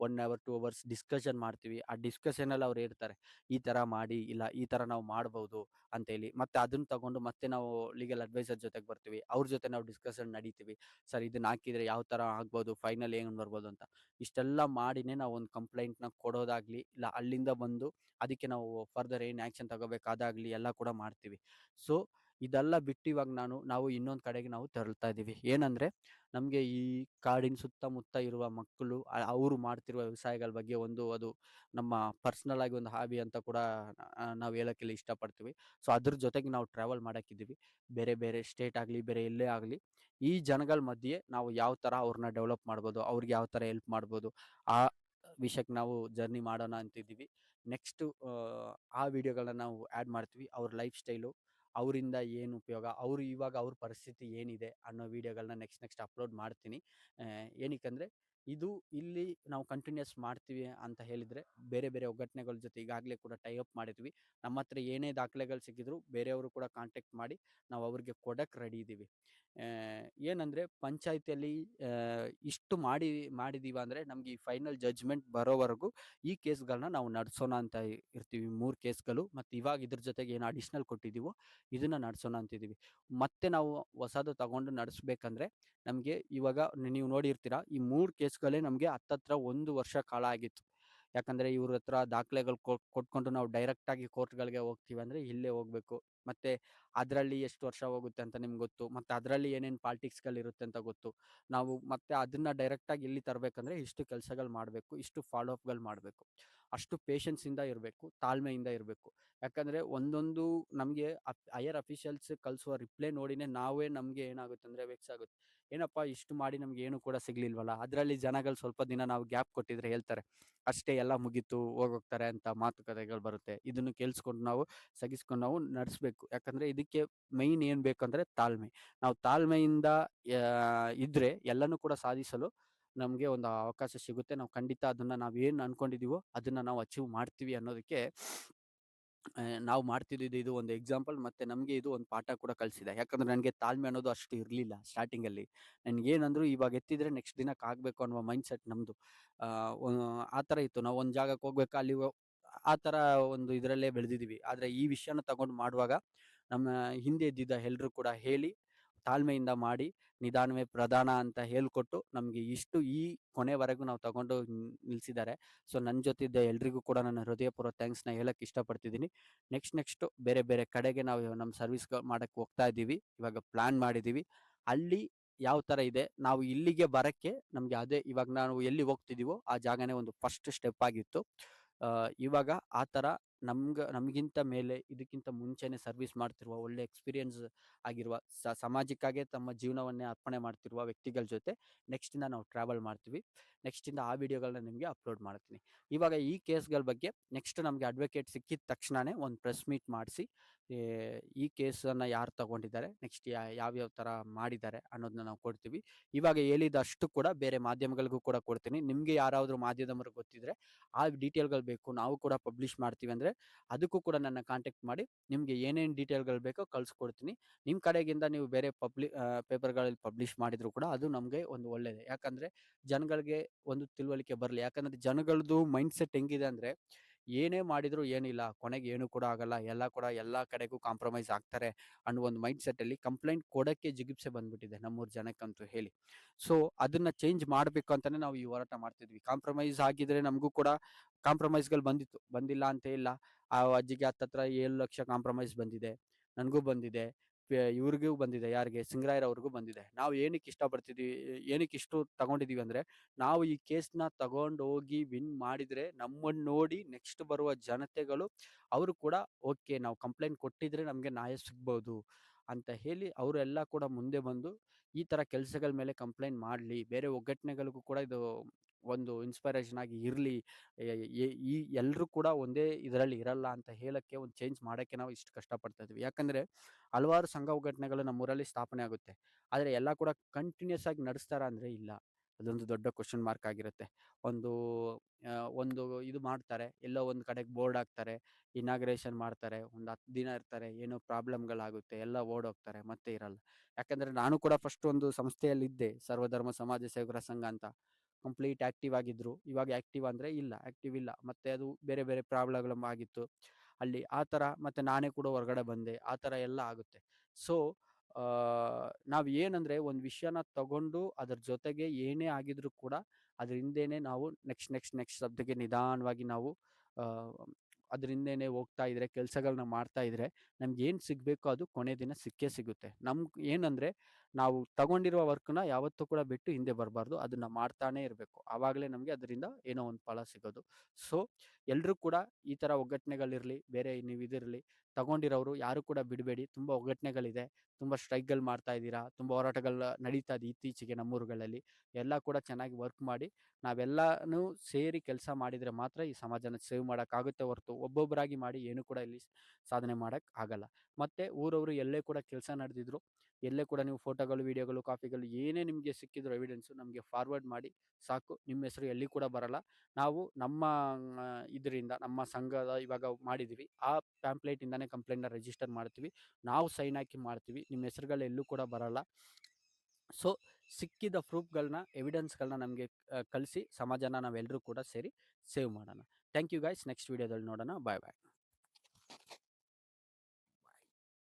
Speaker 1: one hour, two hours discussion ಮಾಡ್ತೀವಿ. ಆ ಡಿಸ್ಕಷನಲ್ಲಿ ಅವ್ರು ಹೇಳ್ತಾರೆ ಈ ಥರ ಮಾಡಿ, ಇಲ್ಲ ಈ ಥರ ನಾವು ಮಾಡ್ಬೋದು ಅಂತೇಳಿ. ಮತ್ತೆ ಅದನ್ನ ತಗೊಂಡು ಮತ್ತೆ ನಾವು ಲೀಗಲ್ ಅಡ್ವೈಸರ್ ಜೊತೆಗೆ ಬರ್ತೀವಿ, ಅವ್ರ ಜೊತೆ ನಾವು ಡಿಸ್ಕಷನ್ ನಡೀತೀವಿ. ಸರ್ ಇದನ್ನ ಹಾಕಿದರೆ ಯಾವ ಥರ ಆಗ್ಬೋದು, ಫೈನಲ್ ಏನು ಬರ್ಬೋದು ಅಂತ. ಇಷ್ಟೆಲ್ಲ ಮಾಡಿನೇ ನಾವು ಒಂದು ಕಂಪ್ಲೇಂಟ್ನ ಕೊಡೋದಾಗಲಿ, ಇಲ್ಲ ಅಲ್ಲಿಂದ ಬಂದು ಅದಕ್ಕೆ ನಾವು ಫರ್ದರ್ ಏನು ಆ್ಯಕ್ಷನ್ ತಗೋಬೇಕಾದಾಗಲಿ ಎಲ್ಲ ಕೂಡ ಮಾಡ್ತೀವಿ. ಸೊ ಇದೆಲ್ಲ ಬಿಟ್ಟು ಇವಾಗ ನಾನು, ನಾವು ಇನ್ನೊಂದು ಕಡೆಗೆ ನಾವು ತೆರಳ್ತಾ ಇದ್ದೀವಿ. ಏನಂದ್ರೆ, ನಮಗೆ ಈ ಕಾಡಿನ ಸುತ್ತಮುತ್ತ ಇರುವ ಮಕ್ಕಳು ಅವರು ಮಾಡ್ತಿರುವ ವ್ಯವಸಾಯಗಳ ಬಗ್ಗೆ ಒಂದು, ಅದು ನಮ್ಮ ಪರ್ಸನಲ್ ಆಗಿ ಒಂದು ಹಾಬಿ ಅಂತ ಕೂಡ ನಾವು ಹೇಳೋಕ್ಕೆಲ್ಲ ಇಷ್ಟಪಡ್ತೀವಿ. ಸೊ ಅದ್ರ ಜೊತೆಗೆ ನಾವು ಟ್ರಾವೆಲ್ ಮಾಡೋಕ್ಕಿದ್ದೀವಿ ಬೇರೆ ಬೇರೆ ಸ್ಟೇಟ್ ಆಗಲಿ, ಬೇರೆ ಎಲ್ಲೇ ಆಗಲಿ, ಈ ಜನಗಳ ಮಧ್ಯೆ ನಾವು ಯಾವ ಥರ ಅವ್ರನ್ನ ಡೆವಲಪ್ ಮಾಡ್ಬೋದು, ಅವ್ರಿಗೆ ಯಾವ ಥರ ಹೆಲ್ಪ್ ಮಾಡ್ಬೋದು, ಆ ವಿಷಯಕ್ಕೆ ನಾವು ಜರ್ನಿ ಮಾಡೋಣ ಅಂತಿದ್ದೀವಿ. ನೆಕ್ಸ್ಟು ಆ ವಿಡಿಯೋಗಳನ್ನ ನಾವು ಆ್ಯಡ್ ಮಾಡ್ತೀವಿ. ಅವ್ರ ಲೈಫ್ ಸ್ಟೈಲು ಅವರಿಂದ ಏನು ಉಪಯೋಗ, ಅವರು ಇವಾಗ ಅವ್ರ ಪರಿಸ್ಥಿತಿ ಏನಿದೆ ಅನ್ನೋ ವಿಡಿಯೋಗಳನ್ನ ನೆಕ್ಸ್ಟ್ ನೆಕ್ಸ್ಟ್ ಅಪ್ಲೋಡ್ ಮಾಡ್ತೀನಿ. ಏನಕ್ಕಂದರೆ ಇದು ಇಲ್ಲಿ ನಾವು ಕಂಟಿನ್ಯೂಸ್ ಮಾಡ್ತೀವಿ ಅಂತ ಹೇಳಿದ್ರೆ ಬೇರೆ ಬೇರೆ ಒಗ್ಗಟ್ಟನೆಗಳ ಜೊತೆ ಈಗಾಗಲೇ ಕೂಡ ಟೈ ಅಪ್ ಮಾಡಿದ್ವಿ. ನಮ್ಮ ಹತ್ರ ಏನೇ ದಾಖಲೆಗಳು ಸಿಕ್ಕಿದ್ರು ಬೇರೆಯವರು ಕೂಡ ಕಾಂಟ್ಯಾಕ್ಟ್ ಮಾಡಿ ನಾವು ಅವ್ರಿಗೆ ಕೊಡಕ್ಕೆ ರೆಡಿ ಇದ್ದೀವಿ ಏನಂದರೆ ಪಂಚಾಯತಿಯಲ್ಲಿ ಇಷ್ಟು ಮಾಡಿ, ಮಾಡಿದೀವಿ ಅಂದರೆ ನಮಗೆ ಈ ಫೈನಲ್ ಜಡ್ಜ್ಮೆಂಟ್ ಬರೋವರೆಗೂ ಈ ಕೇಸ್ಗಳನ್ನ ನಾವು ನಡೆಸೋಣ ಅಂತ ಇರ್ತೀವಿ. ಮೂರು ಕೇಸ್ಗಳು ಮತ್ತು ಇವಾಗ ಇದ್ರ ಜೊತೆಗೆ ಏನು ಅಡಿಷ್ನಲ್ ಕೊಟ್ಟಿದ್ದೀವೋ ಇದನ್ನು ನಡೆಸೋಣ ಅಂತಿದ್ದೀವಿ ಮತ್ತೆ ನಾವು ಹೊಸದು ತಗೊಂಡು ನಡೆಸ್ಬೇಕಂದ್ರೆ ನಮಗೆ ಇವಾಗ ನೀವು ನೋಡಿರ್ತೀರ ಈ ಮೂರು ಕೇಸ್ಗಳೇ ನಮಗೆ ಹತ್ತತ್ರ ಒಂದು ವರ್ಷ ಕಾಲ ಆಗಿತ್ತು. ಯಾಕಂದರೆ ಇವ್ರ ಹತ್ರ ದಾಖಲೆಗಳು ಕೊಟ್ಕೊಂಡು ನಾವು ಡೈರೆಕ್ಟಾಗಿ ಕೋರ್ಟ್ಗಳಿಗೆ ಹೋಗ್ತೀವಿ ಅಂದರೆ ಇಲ್ಲೇ ಹೋಗಬೇಕು. ಮತ್ತು ಅದರಲ್ಲಿ ಎಷ್ಟು ವರ್ಷ ಹೋಗುತ್ತೆ ಅಂತ ನಿಮ್ಗೆ ಗೊತ್ತು, ಮತ್ತು ಅದರಲ್ಲಿ ಏನೇನು ಪಾಲಿಟಿಕ್ಸ್ಗಳಿರುತ್ತೆ ಅಂತ ಗೊತ್ತು. ನಾವು ಮತ್ತೆ ಅದನ್ನು ಡೈರೆಕ್ಟಾಗಿ ಇಲ್ಲಿ ತರಬೇಕಂದ್ರೆ ಇಷ್ಟು ಕೆಲಸಗಳು ಮಾಡಬೇಕು, ಇಷ್ಟು ಫಾಲೋ ಅಪ್ಗಳು ಮಾಡಬೇಕು. ಅಷ್ಟು ಪೇಷನ್ಸಿಂದ ಇರಬೇಕು, ತಾಳ್ಮೆಯಿಂದ ಇರಬೇಕು. ಯಾಕಂದರೆ ಒಂದೊಂದು ನಮಗೆ ಹೈಯರ್ ಅಫಿಷಿಯಲ್ಸ್ ಕಲಿಸುವ ರಿಪ್ಲೈ ನೋಡಿನೇ ನಾವೇ ನಮಗೆ ಏನಾಗುತ್ತೆ ಅಂದರೆ ವೆಕ್ಸ್ ಆಗುತ್ತೆ. ಏನಪ್ಪ ಇಷ್ಟು ಮಾಡಿ ನಮ್ಗೆ ಏನು ಕೂಡ ಸಿಗ್ಲಿಲ್ವಲ್ಲ, ಅದರಲ್ಲಿ ಜನಗಳು ಸ್ವಲ್ಪ ದಿನ ನಾವು ಗ್ಯಾಪ್ ಕೊಟ್ಟಿದ್ರೆ ಹೇಳ್ತಾರೆ, ಅಷ್ಟೇ ಎಲ್ಲ ಮುಗೀತು ಹೋಗೋಗ್ತಾರೆ ಅಂತ ಮಾತುಕತೆಗಳು ಬರುತ್ತೆ. ಇದನ್ನು ಕೇಳಿಸ್ಕೊಂಡು ನಾವು, ಸಗಿಸ್ಕೊಂಡು ನಾವು ನಡೆಸ್ಬೇಕು. ಯಾಕಂದರೆ ಇದಕ್ಕೆ ಮೈನ್ ಏನು ಬೇಕಂದ್ರೆ ತಾಳ್ಮೆ. ನಾವು ತಾಳ್ಮೆಯಿಂದ ಇದ್ರೆ ಎಲ್ಲನೂ ಕೂಡ ಸಾಧಿಸಲು ನಮಗೆ ಒಂದು ಅವಕಾಶ ಸಿಗುತ್ತೆ. ನಾವು ಖಂಡಿತ ಅದನ್ನ ನಾವು ಏನು ಅನ್ಕೊಂಡಿದೀವೋ ಅದನ್ನ ನಾವು ಅಚೀವ್ ಮಾಡ್ತೀವಿ ಅನ್ನೋದಕ್ಕೆ ನಾವು ಮಾಡ್ತಿದ್ದು ಇದು ಒಂದು ಎಕ್ಸಾಂಪಲ್ ಮತ್ತೆ ನಮಗೆ ಇದು ಒಂದು ಪಾಠ ಕೂಡ ಕಲಿಸಿದೆ. ಯಾಕಂದ್ರೆ ನನಗೆ ತಾಳ್ಮೆ ಅನ್ನೋದು ಅಷ್ಟು ಇರಲಿಲ್ಲ ಸ್ಟಾರ್ಟಿಂಗಲ್ಲಿ ನನಗೇನಂದ್ರು ಇವಾಗ ಎತ್ತಿದ್ರೆ ನೆಕ್ಸ್ಟ್ ದಿನಕ್ಕೆ ಆಗಬೇಕು ಅನ್ನುವ ಮೈಂಡ್ ಸೆಟ್ ನಮ್ಮದು ಆ ಥರ ಇತ್ತು. ನಾವು ಒಂದು ಜಾಗಕ್ಕೆ ಹೋಗ್ಬೇಕು, ಅಲ್ಲಿ ಆ ಥರ ಒಂದು ಇದರಲ್ಲೇ ಬೆಳೆದಿದ್ದೀವಿ. ಆದರೆ ಈ ವಿಷಯನ ತಗೊಂಡು ಮಾಡುವಾಗ ನಮ್ಮ ಹಿಂದೆ ಇದ್ದಿದ್ದ ಎಲ್ಲರೂ ಕೂಡ ಹೇಳಿ, ತಾಳ್ಮೆಯಿಂದ ಮಾಡಿ, ನಿಧಾನವೇ ಪ್ರಧಾನ ಅಂತ ಹೇಳ್ಕೊಟ್ಟು ನಮಗೆ ಇಷ್ಟು ಈ ಕೊನೆವರೆಗೂ ನಾವು ತಗೊಂಡು ನಿಲ್ಸಿದ್ದಾರೆ. ಸೊ ನನ್ನ ಜೊತಿದ್ದ ಇದ್ದ ಎಲ್ರಿಗೂ ಕೂಡ ನನ್ನ ಹೃದಯಪೂರ್ವ ಥ್ಯಾಂಕ್ಸ್ನ ಹೇಳಕ್ಕೆ ಇಷ್ಟಪಡ್ತಿದ್ದೀನಿ. ನೆಕ್ಸ್ಟ್ ನೆಕ್ಸ್ಟ್ ಬೇರೆ ಬೇರೆ ಕಡೆಗೆ ನಾವು ನಮ್ಮ ಸರ್ವಿಸ್ ಮಾಡೋಕ್ಕೆ ಹೋಗ್ತಾ ಇದ್ದೀವಿ. ಇವಾಗ ಪ್ಲ್ಯಾನ್ ಮಾಡಿದ್ದೀವಿ. ಅಲ್ಲಿ ಯಾವ ಥರ ಇದೆ? ನಾವು ಇಲ್ಲಿಗೆ ಬರಕ್ಕೆ ನಮಗೆ ಅದೇ ಇವಾಗ ನಾವು ಎಲ್ಲಿ ಹೋಗ್ತಿದ್ದೀವೋ ಆ ಜಾಗನೇ ಒಂದು ಫಸ್ಟ್ ಸ್ಟೆಪ್ ಆಗಿತ್ತು. ಇವಾಗ ಆ ಥರ ನಮ್ಗೆ, ನಮಗಿಂತ ಮೇಲೆ, ಇದಕ್ಕಿಂತ ಮುಂಚೆನೆ ಸರ್ವಿಸ್ ಮಾಡ್ತಿರುವ ಒಳ್ಳೆ ಎಕ್ಸ್ಪೀರಿಯನ್ಸ್ ಆಗಿರುವ ಸಮಾಜಕ್ಕಾಗೆ ತಮ್ಮ ಜೀವನವನ್ನೇ ಅರ್ಪಣೆ ಮಾಡ್ತಿರುವ ವ್ಯಕ್ತಿಗಳ ಜೊತೆ ನೆಕ್ಸ್ಟಿಂದ ನಾವು ಟ್ರಾವೆಲ್ ಮಾಡ್ತೀವಿ. ನೆಕ್ಸ್ಟಿಂದ ಆ ವಿಡಿಯೋಗಳನ್ನ ನಿಮಗೆ ಅಪ್ಲೋಡ್ ಮಾಡ್ತೀನಿ. ಇವಾಗ ಈ ಕೇಸ್ಗಳ ಬಗ್ಗೆ ನೆಕ್ಸ್ಟ್ ನಮಗೆ ಅಡ್ವೊಕೇಟ್ ಸಿಕ್ಕಿದ ತಕ್ಷಣವೇ ಒಂದು ಪ್ರೆಸ್ ಮೀಟ್ ಮಾಡಿಸಿ ಈ ಕೇಸನ್ನು ಯಾರು ತಗೊಂಡಿದ್ದಾರೆ, ನೆಕ್ಸ್ಟ್ ಯಾವ್ಯಾವ ಥರ ಮಾಡಿದ್ದಾರೆ ಅನ್ನೋದನ್ನ ನಾವು ಕೊಡ್ತೀವಿ. ಇವಾಗ ಹೇಳಿದಷ್ಟು ಕೂಡ ಬೇರೆ ಮಾಧ್ಯಮಗಳಿಗೂ ಕೂಡ ಕೊಡ್ತೀನಿ. ನಿಮಗೆ ಯಾರಾದರೂ ಮಾಧ್ಯಮರು ಗೊತ್ತಿದ್ರೆ ಆ ಡೀಟೇಲ್ಗಳು ಬೇಕು, ನಾವು ಕೂಡ ಪಬ್ಲಿಷ್ ಮಾಡ್ತೀವಿ ಅಂದರೆ ಅದಕ್ಕೂ ಕೂಡ ನನ್ನ ಕಾಂಟ್ಯಾಕ್ಟ್ ಮಾಡಿ ನಿಮಗೆ ಏನೇನು ಡೀಟೇಲ್ಗಳು ಬೇಕೋ ಕಳಿಸ್ಕೊಡ್ತೀನಿ. ನಿಮ್ಮ ಕಡೆಗಿಂದ ನೀವು ಬೇರೆ ಪಬ್ಲಿ ಪೇಪರ್ಗಳಲ್ಲಿ ಪಬ್ಲಿಷ್ ಮಾಡಿದ್ರು ಕೂಡ ಅದು ನಮಗೆ ಒಂದು ಒಳ್ಳೆಯದೇ ಯಾಕಂದರೆ ಜನಗಳಿಗೆ ಒಂದು ತಿಳುವಳಿಕೆ ಬರಲಿ. ಯಾಕಂದರೆ ಜನಗಳದ್ದು ಮೈಂಡ್ ಸೆಟ್ ಹೆಂಗಿದೆ ಅಂದರೆ ಏನೇ ಮಾಡಿದ್ರು ಏನಿಲ್ಲ, ಕೊನೆಗೆ ಏನು ಕೂಡ ಆಗಲ್ಲ, ಎಲ್ಲ ಕೂಡ ಎಲ್ಲ ಕಡೆಗೂ ಕಾಂಪ್ರಮೈಸ್ ಆಗ್ತಾರೆ ಅನ್ನೋ ಒಂದು ಮೈಂಡ್ ಸೆಟ್ ಅಲ್ಲಿ ಕಂಪ್ಲೇಂಟ್ ಕೊಡಕ್ಕೆ ಜಿಗುಪ್ಸೆ ಬಂದ್ಬಿಟ್ಟಿದೆ ನಮ್ಮೂರ್ ಜನಕ್ಕಂತೂ ಹೇಳಿ. ಸೊ, ಅದನ್ನ ಚೇಂಜ್ ಮಾಡ್ಬೇಕು ಅಂತಾನೆ ನಾವು ಈ ಹೋರಾಟ ಮಾಡ್ತಿದ್ವಿ. ಕಾಂಪ್ರಮೈಸ್ ಆಗಿದ್ರೆ ನಮಗೂ ಕೂಡ ಕಾಂಪ್ರಮೈಸ್ಗಳು ಬಂದಿತ್ತು. ಬಂದಿಲ್ಲ ಅಂತ ಇಲ್ಲ. ಆ ಅಜ್ಜಿಗೆ ಹತ್ತತ್ರ ಏಳು ಲಕ್ಷ ಕಾಂಪ್ರಮೈಸ್ ಬಂದಿದೆ. ನನಗೂ ಬಂದಿದೆ. ಇವ್ರಿಗೂ ಬಂದಿದೆ, ಯಾರಿಗೆ? ಸಿಂಗರಾಯರವ್ರಿಗೂ ಬಂದಿದೆ. ನಾವು ಏನಕ್ಕೆ ಇಷ್ಟಪಡ್ತಿದ್ವಿ, ಏನಕ್ಕೆ ಇಷ್ಟು ತಗೊಂಡಿದೀವಿ ಅಂದ್ರೆ, ನಾವು ಈ ಕೇಸ್ನ ತಗೊಂಡು ಹೋಗಿ ವಿನ್ ಮಾಡಿದ್ರೆ ನಮ್ಮನ್ನು ನೋಡಿ ನೆಕ್ಸ್ಟ್ ಬರುವ ಜನತೆಗಳು, ಅವರು ಕೂಡ ಓಕೆ, ನಾವು ಕಂಪ್ಲೇಂಟ್ ಕೊಟ್ಟಿದ್ರೆ ನಮಗೆ ನ್ಯಾಯ ಸಿಗ್ಬೋದು ಅಂತ ಹೇಳಿ ಅವರೆಲ್ಲ ಕೂಡ ಮುಂದೆ ಬಂದು ಈ ಥರ ಕೆಲಸಗಳ ಮೇಲೆ ಕಂಪ್ಲೇಂಟ್ ಮಾಡಲಿ, ಬೇರೆ ಒಗ್ಗಟ್ಟನೆಗಳಿಗೂ ಕೂಡ ಇದು ಒಂದು ಇನ್ಸ್ಪೈರೇಷನ್ ಆಗಿ ಇರಲಿ ಈ ಎಲ್ಲರೂ ಕೂಡ ಒಂದೇ ಇದರಲ್ಲಿ ಇರಲ್ಲ ಅಂತ ಹೇಳಕ್ಕೆ ಒಂದು ಚೇಂಜ್ ಮಾಡೋಕ್ಕೆ ನಾವು ಇಷ್ಟು ಕಷ್ಟಪಡ್ತಾ ಇದ್ವಿ. ಯಾಕಂದರೆ ಹಲವಾರು ಸಂಘ ಒಗ್ಗಟ್ಟನೆಗಳು ನಮ್ಮೂರಲ್ಲಿ ಸ್ಥಾಪನೆ ಆಗುತ್ತೆ. ಆದರೆ ಎಲ್ಲ ಕೂಡ ಕಂಟಿನ್ಯೂಸ್ ಆಗಿ ನಡೆಸ್ತಾರ ಅಂದರೆ ಇಲ್ಲ. ಅದೊಂದು ದೊಡ್ಡ ಕ್ವಶನ್ ಮಾರ್ಕ್ ಆಗಿರುತ್ತೆ. ಒಂದು ಒಂದು ಇದು ಮಾಡ್ತಾರೆ, ಎಲ್ಲೋ ಒಂದು ಕಡೆಗೆ ಬೋರ್ಡ್ ಹಾಕ್ತಾರೆ ಇನಾಗ್ರೇಷನ್ ಮಾಡ್ತಾರೆ, ಒಂದು ಹತ್ತು ದಿನ ಇರ್ತಾರೆ, ಏನೋ ಪ್ರಾಬ್ಲಮ್ಗಳಾಗುತ್ತೆ ಎಲ್ಲ ಓಡೋಗ್ತಾರೆ ಮತ್ತೆ ಇರಲ್ಲ. ಯಾಕಂದರೆ ನಾನು ಕೂಡ ಫಸ್ಟ್ ಒಂದು ಸಂಸ್ಥೆಯಲ್ಲಿದ್ದೆ, ಸರ್ವಧರ್ಮ ಸಮಾಜ ಸೇವಕರ ಸಂಘ ಅಂತ. ಕಂಪ್ಲೀಟ್ ಆಕ್ಟಿವ್ ಆಗಿದ್ರು. ಇವಾಗ ಆಕ್ಟಿವ್ ಅಂದ್ರೆ ಇಲ್ಲ ಆಕ್ಟಿವ್ ಇಲ್ಲ. ಮತ್ತೆ ಅದು ಬೇರೆ ಬೇರೆ ಪ್ರಾಬ್ಲಮ್ ಆಗಿತ್ತು. ಅಲ್ಲಿ ಆ ಥರ ಮತ್ತೆ ನಾನೇ ಕೂಡ ಹೊರಗಡೆ ಬಂದೆ. ಆ ಥರ ಎಲ್ಲ ಆಗುತ್ತೆ. ಸೊ ನಾವು ಏನಂದ್ರೆ ಒಂದು ವಿಷಯನ ತಗೊಂಡು ಅದ್ರ ಜೊತೆಗೆ ಏನೇ ಆಗಿದ್ರು ಕೂಡ ಅದ್ರ ನಾವು ನೆಕ್ಸ್ಟ್ ನೆಕ್ಸ್ಟ್ ನೆಕ್ಸ್ಟ್ ಶಬ್ದಕ್ಕೆ ನಿಧಾನವಾಗಿ ನಾವು ಅದರಿಂದೇನೆ ಹೋಗ್ತಾ ಇದ್ರೆ ಕೆಲಸಗಳನ್ನ ಮಾಡ್ತಾ ಇದ್ರೆ ನಮ್ಗೆ ಏನು ಸಿಗಬೇಕು ಅದು ಕೊನೆ ದಿನ ಸಿಕ್ಕೇ ಸಿಗುತ್ತೆ. ನಮ್ಗೆ ಏನಂದರೆ ನಾವು ತಗೊಂಡಿರುವ ವರ್ಕ್ನ ಯಾವತ್ತೂ ಕೂಡ ಬಿಟ್ಟು ಹಿಂದೆ ಬರಬಾರ್ದು, ಅದನ್ನ ಮಾಡ್ತಾನೆ ಇರಬೇಕು. ಆವಾಗಲೇ ನಮಗೆ ಅದರಿಂದ ಏನೋ ಒಂದು ಫಲ ಸಿಗೋದು. ಸೊ ಎಲ್ಲರೂ ಕೂಡ ಈ ಥರ ಒಗ್ಗಟ್ಟನೆಗಳಿರಲಿ ಬೇರೆ ನೀವು ಇದಿರಲಿ ತಗೊಂಡಿರೋರು ಯಾರು ಕೂಡ ಬಿಡಬೇಡಿ. ತುಂಬ ಒಗ್ಗಟ್ಟನೆಗಳಿದೆ ತುಂಬ ಸ್ಟ್ರೈಕ್ಗಳು ಮಾಡ್ತಾ ಇದ್ದೀರಾ, ತುಂಬ ಹೋರಾಟಗಳು ನಡೀತಾ ಇದೆ ಇತ್ತೀಚೆಗೆ ನಮ್ಮೂರುಗಳಲ್ಲಿ. ಎಲ್ಲ ಕೂಡ ಚೆನ್ನಾಗಿ ವರ್ಕ್ ಮಾಡಿ, ನಾವೆಲ್ಲನೂ ಸೇರಿ ಕೆಲಸ ಮಾಡಿದರೆ ಮಾತ್ರ ಈ ಸಮಾಜನ ಸೇವ್ ಮಾಡೋಕ್ಕಾಗುತ್ತೆ ಹೊರತು ಒಬ್ಬೊಬ್ಬರಾಗಿ ಮಾಡಿ ಏನು ಕೂಡ ಇಲ್ಲಿ ಸಾಧನೆ ಮಾಡೋಕ್ಕೆ ಆಗಲ್ಲ ಮತ್ತು ಊರವರು ಎಲ್ಲೇ ಕೂಡ ಕೆಲಸ ನಡೆದಿದ್ರು ಎಲ್ಲೇ ಕೂಡ ನೀವು ಫೋಟೋಗಳು, ವಿಡಿಯೋಗಳು, ಕಾಪಿಗಳು ಏನೇ ನಿಮಗೆ ಸಿಕ್ಕಿದ್ರು ಎವಿಡೆನ್ಸು ನಮಗೆ ಫಾರ್ವರ್ಡ್ ಮಾಡಿ ಸಾಕು. ನಿಮ್ಮ ಹೆಸರು ಎಲ್ಲಿ ಕೂಡ ಬರಲ್ಲ. ನಾವು ನಮ್ಮ ಇದರಿಂದ ನಮ್ಮ ಸಂಘದ ಇವಾಗ ಮಾಡಿದ್ದೀವಿ. ಆ ಪ್ಯಾಂಪ್ಲೇಟಿಂದನೇ ಕಂಪ್ಲೇಂಟ್‌ನ ರಿಜಿಸ್ಟರ್ ಮಾಡ್ತೀವಿ. ನಾವು ಸೈನ್ ಹಾಕಿ ಮಾಡ್ತೀವಿ. ನಿಮ್ಮ ಹೆಸರುಗಳು ಎಲ್ಲೂ ಕೂಡ ಬರಲ್ಲ. ಸೊ, ಸಿಕ್ಕಿದ ಪ್ರೂಫ್‌ಗಳನ್ನ, ಎವಿಡೆನ್ಸ್‌ಗಳನ್ನ ನಮಗೆ ಕಲಿಸಿ ಕಳಿಸಿ ಸಮಾಜನ ನಾವೆಲ್ಲರೂ ಕೂಡ ಸೇರಿ ಸೇವ್ ಮಾಡೋಣ. ಥ್ಯಾಂಕ್ ಯು ಗಾಯ್ಸ್ ನೆಕ್ಸ್ಟ್ ವಿಡಿಯೋದಲ್ಲಿ ನೋಡೋಣ. ಬಾಯ್ ಬಾಯ್.